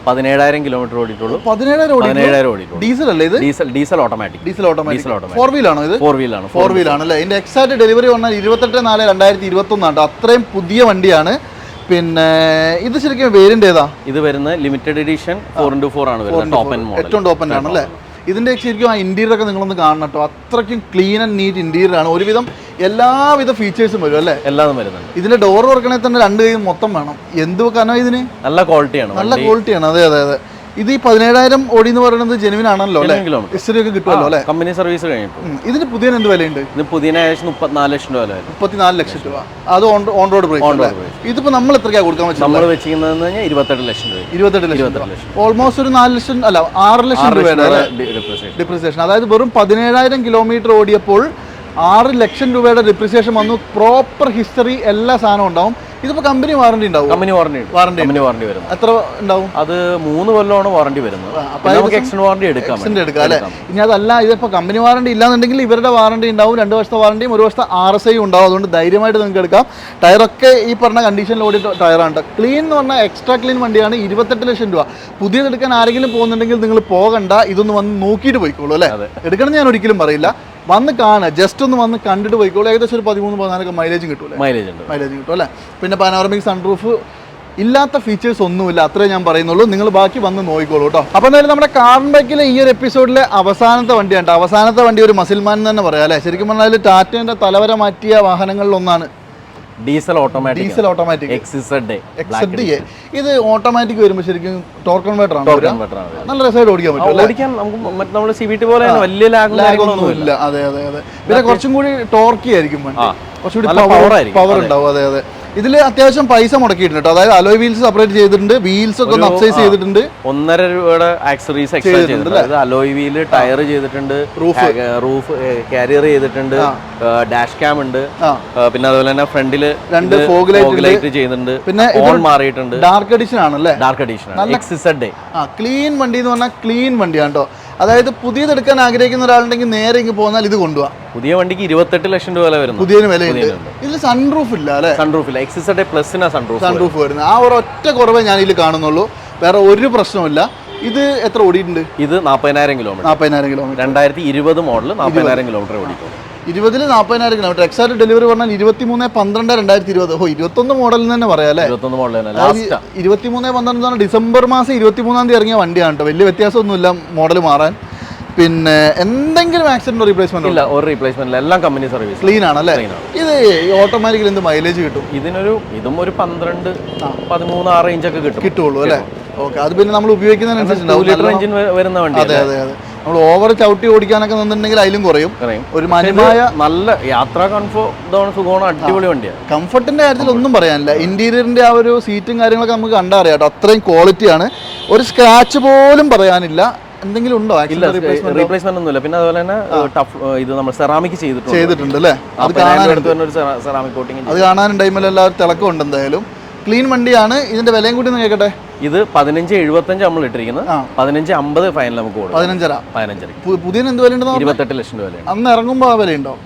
പതിനേഴായിരം കിലോമീറ്റർ ഓടിയിട്ടുള്ളൂ. പതിനേഴായിരം പതിനേഴായിരം ഓടിയിട്ടുള്ളൂ. ഡീസൽ അല്ലേ ഇത്? Diesel diesel automatic diesel automatic diesel automatic four വീലാണോ ഇത്? ഫോർ വീലാണ് ഫോർ വീലാണ് അല്ലേ? ഇതിന്റെ എക്സാക്ട് ഡെലിവറി വന്നാൽ ഇരുപത്തെട്ട് നാല് രണ്ടായിരത്തി ഇരുപത്തി ഒന്നാണ് അത്രയും പുതിയ വണ്ടിയാണ്. പിന്നെ ഇത് ശരിക്കും വേരിയന്റ് ഏതാ ഇത് വരുന്ന limited edition four into four ആണ് വരുന്നത് ടോപ്പ് മോഡൽ ഏറ്റവും ടോപ്പ് ആണ് അല്ലേ? ഇതിന്റെ ശരിക്കും ആ ഇന്റീരിയർ ഒക്കെ നിങ്ങളൊന്ന് കാണണം കേട്ടോ. അത്രയ്ക്കും ക്ലീൻ ആൻഡ് നീറ്റ് ഇന്റീരിയർ ആണ്. ഒരുവിധം എല്ലാവിധ ഫീച്ചേഴ്സും വരും അല്ലേ? എല്ലാം വരുന്നുണ്ട്. ഇതിന്റെ ഡോർ തുറക്കണേ തന്നെ രണ്ട് കൈ മൊത്തം വേണം. എന്ത് വെക്കാനോ ഇതിന്? നല്ല ക്വാളിറ്റിയാണ് നല്ല ക്വാളിറ്റിയാണ് അതെ അതെ അതെ. ഇത് ഈ പതിനേഴായിരം ഓടി എന്ന് പറയുന്നത് ജെനുവിൻ ആണല്ലോ ഹിസ്റ്ററി ഒക്കെ കിട്ടുമല്ലോ അല്ലേ? കമ്പനി സർവീസ് കഴിഞ്ഞു ഇതിന് പുതിയ എന്ത് വിലയുണ്ട്? ഇത് പുതിയ ഏകദേശം മുപ്പത്തിനാല് ലക്ഷം രൂപ മുപ്പത്തിനാല് ലക്ഷം രൂപ. അത് ഓൺ ഓൺ റോഡ് പ്രൈസ് ഇതിപ്പോ നമ്മൾ എത്രയ്ക്കാ കൊടുക്കാൻ പറ്റും നമ്മൾ വെച്ചിരിക്കുന്നത് ഇരുപത്തെട്ട് ലക്ഷം രൂപ. ഇരുപത്തെട്ട് ലക്ഷം ഓൾമോസ്റ്റ് ഒരു നാല് ലക്ഷം അല്ല ആറ് ലക്ഷം രൂപയുടെ ഡിപ്രിസിയേഷൻ അതായത് വെറും പതിനേഴായിരം കിലോമീറ്റർ ഓടിയപ്പോൾ ആറ് ലക്ഷം രൂപയുടെ ഡിപ്രിസിയേഷൻ വന്നു. പ്രോപ്പർ ഹിസ്റ്ററി എല്ലാ സാധനവും ഉണ്ടാവും. ഇതിപ്പോ കമ്പനി വാറണ്ടി ഉണ്ടാവും company warranty warranty company warranty വരുന്നത് എത്ര ഉണ്ടാവും? അത് മൂന്ന് കൊല്ലമാണ് വാറണ്ടി വരുന്നത്. അപ്പൊ നമുക്ക് എക്സ്റ്റൻഡ് വാറണ്ടി എടുക്കാം. എക്സിന്റെ എടുക്കാം അല്ലേ? ഇനി അതല്ല ഇതിപ്പോ കമ്പനി വാറണ്ടി ഇല്ലാന്നുണ്ടെങ്കിൽ ഇവരുടെ വാറണ്ടി ഉണ്ടാവും. രണ്ട് വർഷത്തെ വാറണ്ടിയും ഒരു വർഷത്തെ ആർ എസ് ഐ ഉണ്ടാവും. അതുകൊണ്ട് ധൈര്യമായിട്ട് നിങ്ങൾക്ക് എടുക്കാം. ടയറൊക്കെ ഈ പറഞ്ഞ കണ്ടീഷനിൽ ഓടി ടയറാണ് ക്ലീൻ എന്ന് പറഞ്ഞാൽ എക്സ്ട്രാ ക്ലീൻ വണ്ടിയാണ്. ഇരുപത്തെട്ട് ലക്ഷം രൂപ. പുതിയത് എടുക്കാൻ ആരെങ്കിലും പോകുന്നുണ്ടെങ്കിൽ നിങ്ങൾ പോകണ്ട. ഇതൊന്ന് വന്ന് നോക്കിയിട്ട് പോയിക്കോളൂ അല്ലേ? എടുക്കണം ഞാൻ ഒരിക്കലും പറയില്ല. വന്ന് കാണുക ജസ്റ്റ് ഒന്ന് വന്ന് കണ്ടിട്ട് പോയിക്കോളൂ. ഏകദേശം ഒരു പതിമൂന്ന് പതിനാലൊക്കെ മൈലേജും കിട്ടൂലേ മൈലേജ് ഉണ്ട്. മൈലേജ് കിട്ടും അല്ലേ? പിന്നെ പാനോറമിക് സൺറൂഫ് ഇല്ലാത്ത ഫീച്ചേഴ്സ് ഒന്നുമില്ല. അത്രേ ഞാൻ പറയുന്നുള്ളൂ. നിങ്ങൾ ബാക്കി വന്ന് നോക്കിക്കോളൂ കേട്ടോ. അപ്പോൾ എന്തായാലും നമ്മുടെ കാർബൺ ബൈക്കിലെ ഈ ഒരു എപ്പിസോഡിലെ അവസാനത്തെ വണ്ടിയാണ്. അവസാനത്തെ വണ്ടി ഒരു മസിൽമാൻ എന്ന് തന്നെ പറയാം അല്ലേ? ശരിക്കും പറഞ്ഞാൽ ടാറ്റേന്റെ തലവര മാറ്റിയ വാഹനങ്ങളിൽ ഒന്നാണ് diesel automatic diesel automatic X Z ഇത് ഓട്ടോമാറ്റിക് വരുമ്പോൾ ശരിക്കും ടോർക്ക് കൺവേർട്ടർ ആണ് വരിക. ആണ് നല്ല രസമായിട്ട് ഓടിക്കാൻ പറ്റും ഓടിക്കാൻ നമുക്ക് നമ്മൾ സി ബി ടി പോലെ വലിയ ലാഗ് കാര്യങ്ങളൊന്നും ഒന്നുമില്ല അതെ അതെ അതെ. പിന്നെ കുറച്ചും കൂടി ടോർക്കി ആയിരിക്കും കുറച്ചുകൂടി പവർ പവർ ഉണ്ടാവും. അതെ അതെ. ഇതിൽ അത്യാവശ്യം പൈസ മുടക്കിയിട്ടുണ്ട് കേട്ടോ. അതായത് അലോയ് വീൽസ് സെപ്പറേറ്റ് ചെയ്തിട്ടുണ്ട് വീൽസ് ഒക്കെ ഒന്ന് അപ്സൈസ് ചെയ്തിട്ടുണ്ട്. ഒന്നര രൂപയുടെ ആക്സറീസ് എക്സ്ട്രാ ചെയ്തിട്ടുണ്ട് അലോയ് വീൽ ടയർ ചെയ്തിട്ടുണ്ട് റൂഫ് റൂഫ് കാരിയർ ചെയ്തിട്ടുണ്ട് ഡാഷ് ക്യാം ഉണ്ട്. പിന്നെ അതുപോലെ തന്നെ ഫ്രണ്ടിൽ രണ്ട് ഫോഗ് ലൈറ്റ് ചെയ്യുന്നുണ്ട് പിന്നെ ഓൺ മാറിയിട്ടുണ്ട്. ഡാർക്ക് എഡിഷൻ ആണല്ലേ? ഡാർക്ക് അഡീഷൻ ആണ്. ക്ലീൻ വണ്ടി എന്ന് പറഞ്ഞാൽ ക്ലീൻ വണ്ടിയാണ് കേട്ടോ. അതായത് പുതിയത് എടുക്കാൻ ആഗ്രഹിക്കുന്ന ഒരാളുണ്ടെങ്കിൽ നേരെ ഇങ്ങ് പോന്നാൽ ഇത് കൊണ്ടുപോകാം പുതിയ വണ്ടിക്ക് ഇരുപത്തെട്ട് ലക്ഷം രൂപ വില വരുന്നു. പുതിയ വിലയുണ്ട്. ഇതിൽ സൺറൂഫ് ഇല്ല അല്ലേ? സൺറൂഫില്ല എക്സിസഡ് പ്ലസിനാ സൺറൂഫ് സൺറൂഫ് വരുന്നത് ആ ഒരു ഒറ്റ കുറവേ ഞാൻ ഇതിൽ കാണുന്നുള്ളൂ. വേറെ ഒരു പ്രശ്നമില്ല ഇത് എത്ര ഓടിയിട്ടുണ്ട്? ഇത് നാൽപ്പതിനായിരം കിലോമീറ്റർ നാൽപ്പതിനായിരം കിലോമീറ്റർ രണ്ടായിരത്തി ഇരുപത് മോഡൽ നാൽപ്പതിനായിരം കിലോമീറ്റർ ഓടിക്കും ഇരുപതിൽ നാൽപ്പതിനായിരം കിലോമീറ്റർ എക്സാക്ട് ഡെലിവറി പറഞ്ഞാൽ ഇരുപത്തി മൂന്ന് പന്ത്രണ്ട് രണ്ടായിരത്തി ഇരുപത്. ഓ ഇരുപത്തൊന്ന് മോഡൽ തന്നെ പറയാം അല്ലേ? ഇരുപത്തൊന്ന് മോഡൽ തന്നെ. ഇരുപത്തി മൂന്ന് പന്ത്രണ്ട് പറഞ്ഞാൽ ഡിസംബർ മാസം ഇരുപത്തി മൂന്നാം തീയതി ഇറങ്ങിയ വണ്ടിയാണ് കേട്ടോ വലിയ വ്യത്യാസമൊന്നുമില്ല മോഡൽ മാറാൻ. പിന്നെ എന്തെങ്കിലും ആക്സിഡന്റ് റീപ്ലേസ്മെന്റ് ഇല്ല ഒരു റീപ്ലേസ്മെന്റ് ഇല്ല. എല്ലാം കമ്പനി സർവീസ് ക്ലീൻ ആണ് അല്ലേ. ഇത് ഓട്ടോമാറ്റിക്കലി എന്ത് മൈലേജ് കിട്ടും? ഇതിനൊരു ഇതും ഒരു പന്ത്രണ്ട് പതിമൂന്ന് ആ റേഞ്ച് ഒക്കെ കിട്ടും. കിട്ടുള്ളൂ അല്ലേ? ഓക്കെ അത് പിന്നെ നമ്മൾ ഉപയോഗിക്കുന്നതിനനുസരിച്ച് ലിറ്റർ എഞ്ചിൻ വരുന്ന വണ്ടി അതെ അതെ അതെ. നമ്മൾ ഓവർ ചവിട്ടി ഓടിക്കാനൊക്കെ നിന്നിട്ടുണ്ടെങ്കിൽ അതിലും കുറയും. ഒരു മാന്യമായ നല്ല യാത്ര ഇതാണ് സുഖമാണ് അടിപൊളി വണ്ടിയാണ് കംഫർട്ടിന്റെ കാര്യത്തിൽ ഒന്നും പറയാനില്ല. ഇന്റീരിയറിന്റെ ആ ഒരു സീറ്റും കാര്യങ്ങളൊക്കെ നമുക്ക് കണ്ടറിയാം കേട്ടോ. അത്രയും ക്വാളിറ്റിയാണ് ഒരു സ്ക്രാച്ച് പോലും പറയാനില്ല. എന്തെങ്കിലും ഉണ്ടോ? ഇല്ല റീപ്ലേസ്മെന്റ് ഒന്നുമില്ല. പിന്നെ അതുപോലെ തന്നെ ടഫ് ഇത് നമ്മൾ സെറാമിക് ചെയ്തിട്ടുണ്ട്. ചെയ്തിട്ടുണ്ട് അല്ലേ? അത് കാണാൻ സെറാമിക് കോട്ടിങ് അത് ടൈമിൽ എല്ലാവരും തിളക്കമുണ്ട് എന്തായാലും. ക്ലീൻ വണ്ടിയാണ്. ഇതിന്റെ വിലയും കൂടി ഒന്ന് കേൾക്കട്ടെ ഇത് പതിനഞ്ച് എഴുപത്തഞ്ച് നമ്മൾ ഇട്ടിരിക്കുന്നത്. പതിനഞ്ച് അമ്പത് ഫൈനൽ നമുക്ക് കൊടുക്കും. പതിനഞ്ചര. പതിനഞ്ചര പു- പുതിയതിന് എന്ത് വിലയുണ്ടെന്ന് പറഞ്ഞാൽ? ഇരുപത്തെട്ട് ലക്ഷം രൂപ അന്ന് ഇറങ്ങുമ്പോൾ ആ വിലയുണ്ടോ?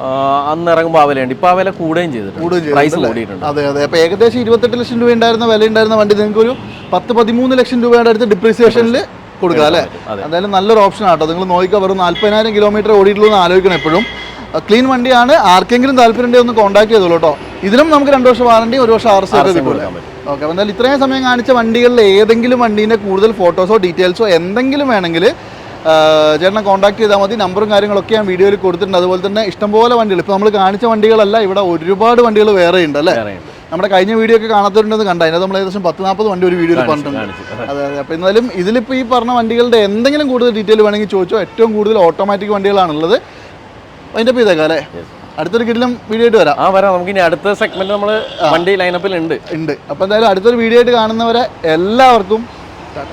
അന്ന് ഇറങ്ങുമ്പോൾ ആ വിലയുണ്ട്. ഇപ്പൊ ആ വില കൂടുകയും ചെയ്തിട്ടുണ്ട്. പ്രൈസ് കൂടിയിട്ടുണ്ട്. അതെ അതെ. അപ്പൊ ഏകദേശം ഇരുപത്തെട്ട് ലക്ഷം രൂപ ഉണ്ടായിരുന്ന വില ഉണ്ടായിരുന്ന വണ്ടി നിങ്ങൾക്ക് ഒരു പത്ത് പതിമൂന്ന് ലക്ഷം രൂപയുടെ അടുത്ത് ഡിപ്രീസിയേഷനിൽ കൊടുക്കുക അല്ലേ. എന്തായാലും നല്ലൊരു ഓപ്ഷൻ ആട്ടോ. നിങ്ങൾ നോക്കുക വെറും നാല്പതിനായിരം കിലോമീറ്റർ ഓടിയിട്ടുള്ളൂ എന്ന് ആലോചിക്കണം എപ്പോഴും. ക്ലീൻ വണ്ടിയാണ്. ആർക്കെങ്കിലും താല്പര്യം ഉണ്ടെങ്കിൽ ഒന്ന് കോൺടാക്ട് ചെയ്തോളൂ കേട്ടോ. ഇതിനും നമുക്ക് രണ്ട് വർഷം വാറണ്ടി ഒരു വർഷം ആർ സി പറ്റും. ഓക്കെ അപ്പോൾ എന്തായാലും ഇത്രയും സമയം കാണിച്ച വണ്ടികളിൽ ഏതെങ്കിലും വണ്ടീന്റെ കൂടുതൽ ഫോട്ടോസോ ഡീറ്റെയിൽസോ എന്തെങ്കിലും വേണമെങ്കിൽ ചേട്ടനെ കോൺടാക്ട് ചെയ്താൽ മതി. നമ്പറും കാര്യങ്ങളൊക്കെ ഞാൻ വീഡിയോയിൽ കൊടുത്തിട്ടുണ്ട്. അതുപോലെ തന്നെ ഇഷ്ടംപോലെ വണ്ടികൾ. ഇപ്പോൾ നമ്മൾ കാണിച്ച വണ്ടികളല്ല ഇവിടെ ഒരുപാട് വണ്ടികൾ വേറെ ഉണ്ട് അല്ലേ? നമ്മുടെ കഴിഞ്ഞ വീഡിയോ ഒക്കെ കാണാത്തവരുണ്ടെന്ന് കണ്ട. അതിനകത്ത് നമ്മൾ ഏകദേശം പത്ത് നാൽപ്പത് വണ്ടി ഒരു വീഡിയോയിൽ പറഞ്ഞിട്ടുണ്ട്. അതെ അതെ. അപ്പോൾ എന്നാലും ഇതിലിപ്പോൾ ഈ പറഞ്ഞ വണ്ടികളുടെ എന്തെങ്കിലും കൂടുതൽ ഡീറ്റെയിൽ വേണമെങ്കിൽ ചോദിച്ചോ. ഏറ്റവും കൂടുതൽ ഓട്ടോമാറ്റിക് വണ്ടികളാണുള്ളത്. അതിന്റെ ഇപ്പോൾ ഇതേക്കാം അല്ലേ? അടുത്തൊരു കിടിലം വീഡിയോ ആയിട്ട് വരാം. ആ വരാം. നമുക്ക് ഇനി അടുത്ത സെഗ്മെന്റ് നമ്മൾ വണ്ടി ലൈനപ്പിൽ ഉണ്ട് ഉണ്ട്. അപ്പോൾ എന്തായാലും അടുത്തൊരു വീഡിയോ ആയിട്ട് കാണുന്നവരെ എല്ലാവർക്കും ടാറ്റ.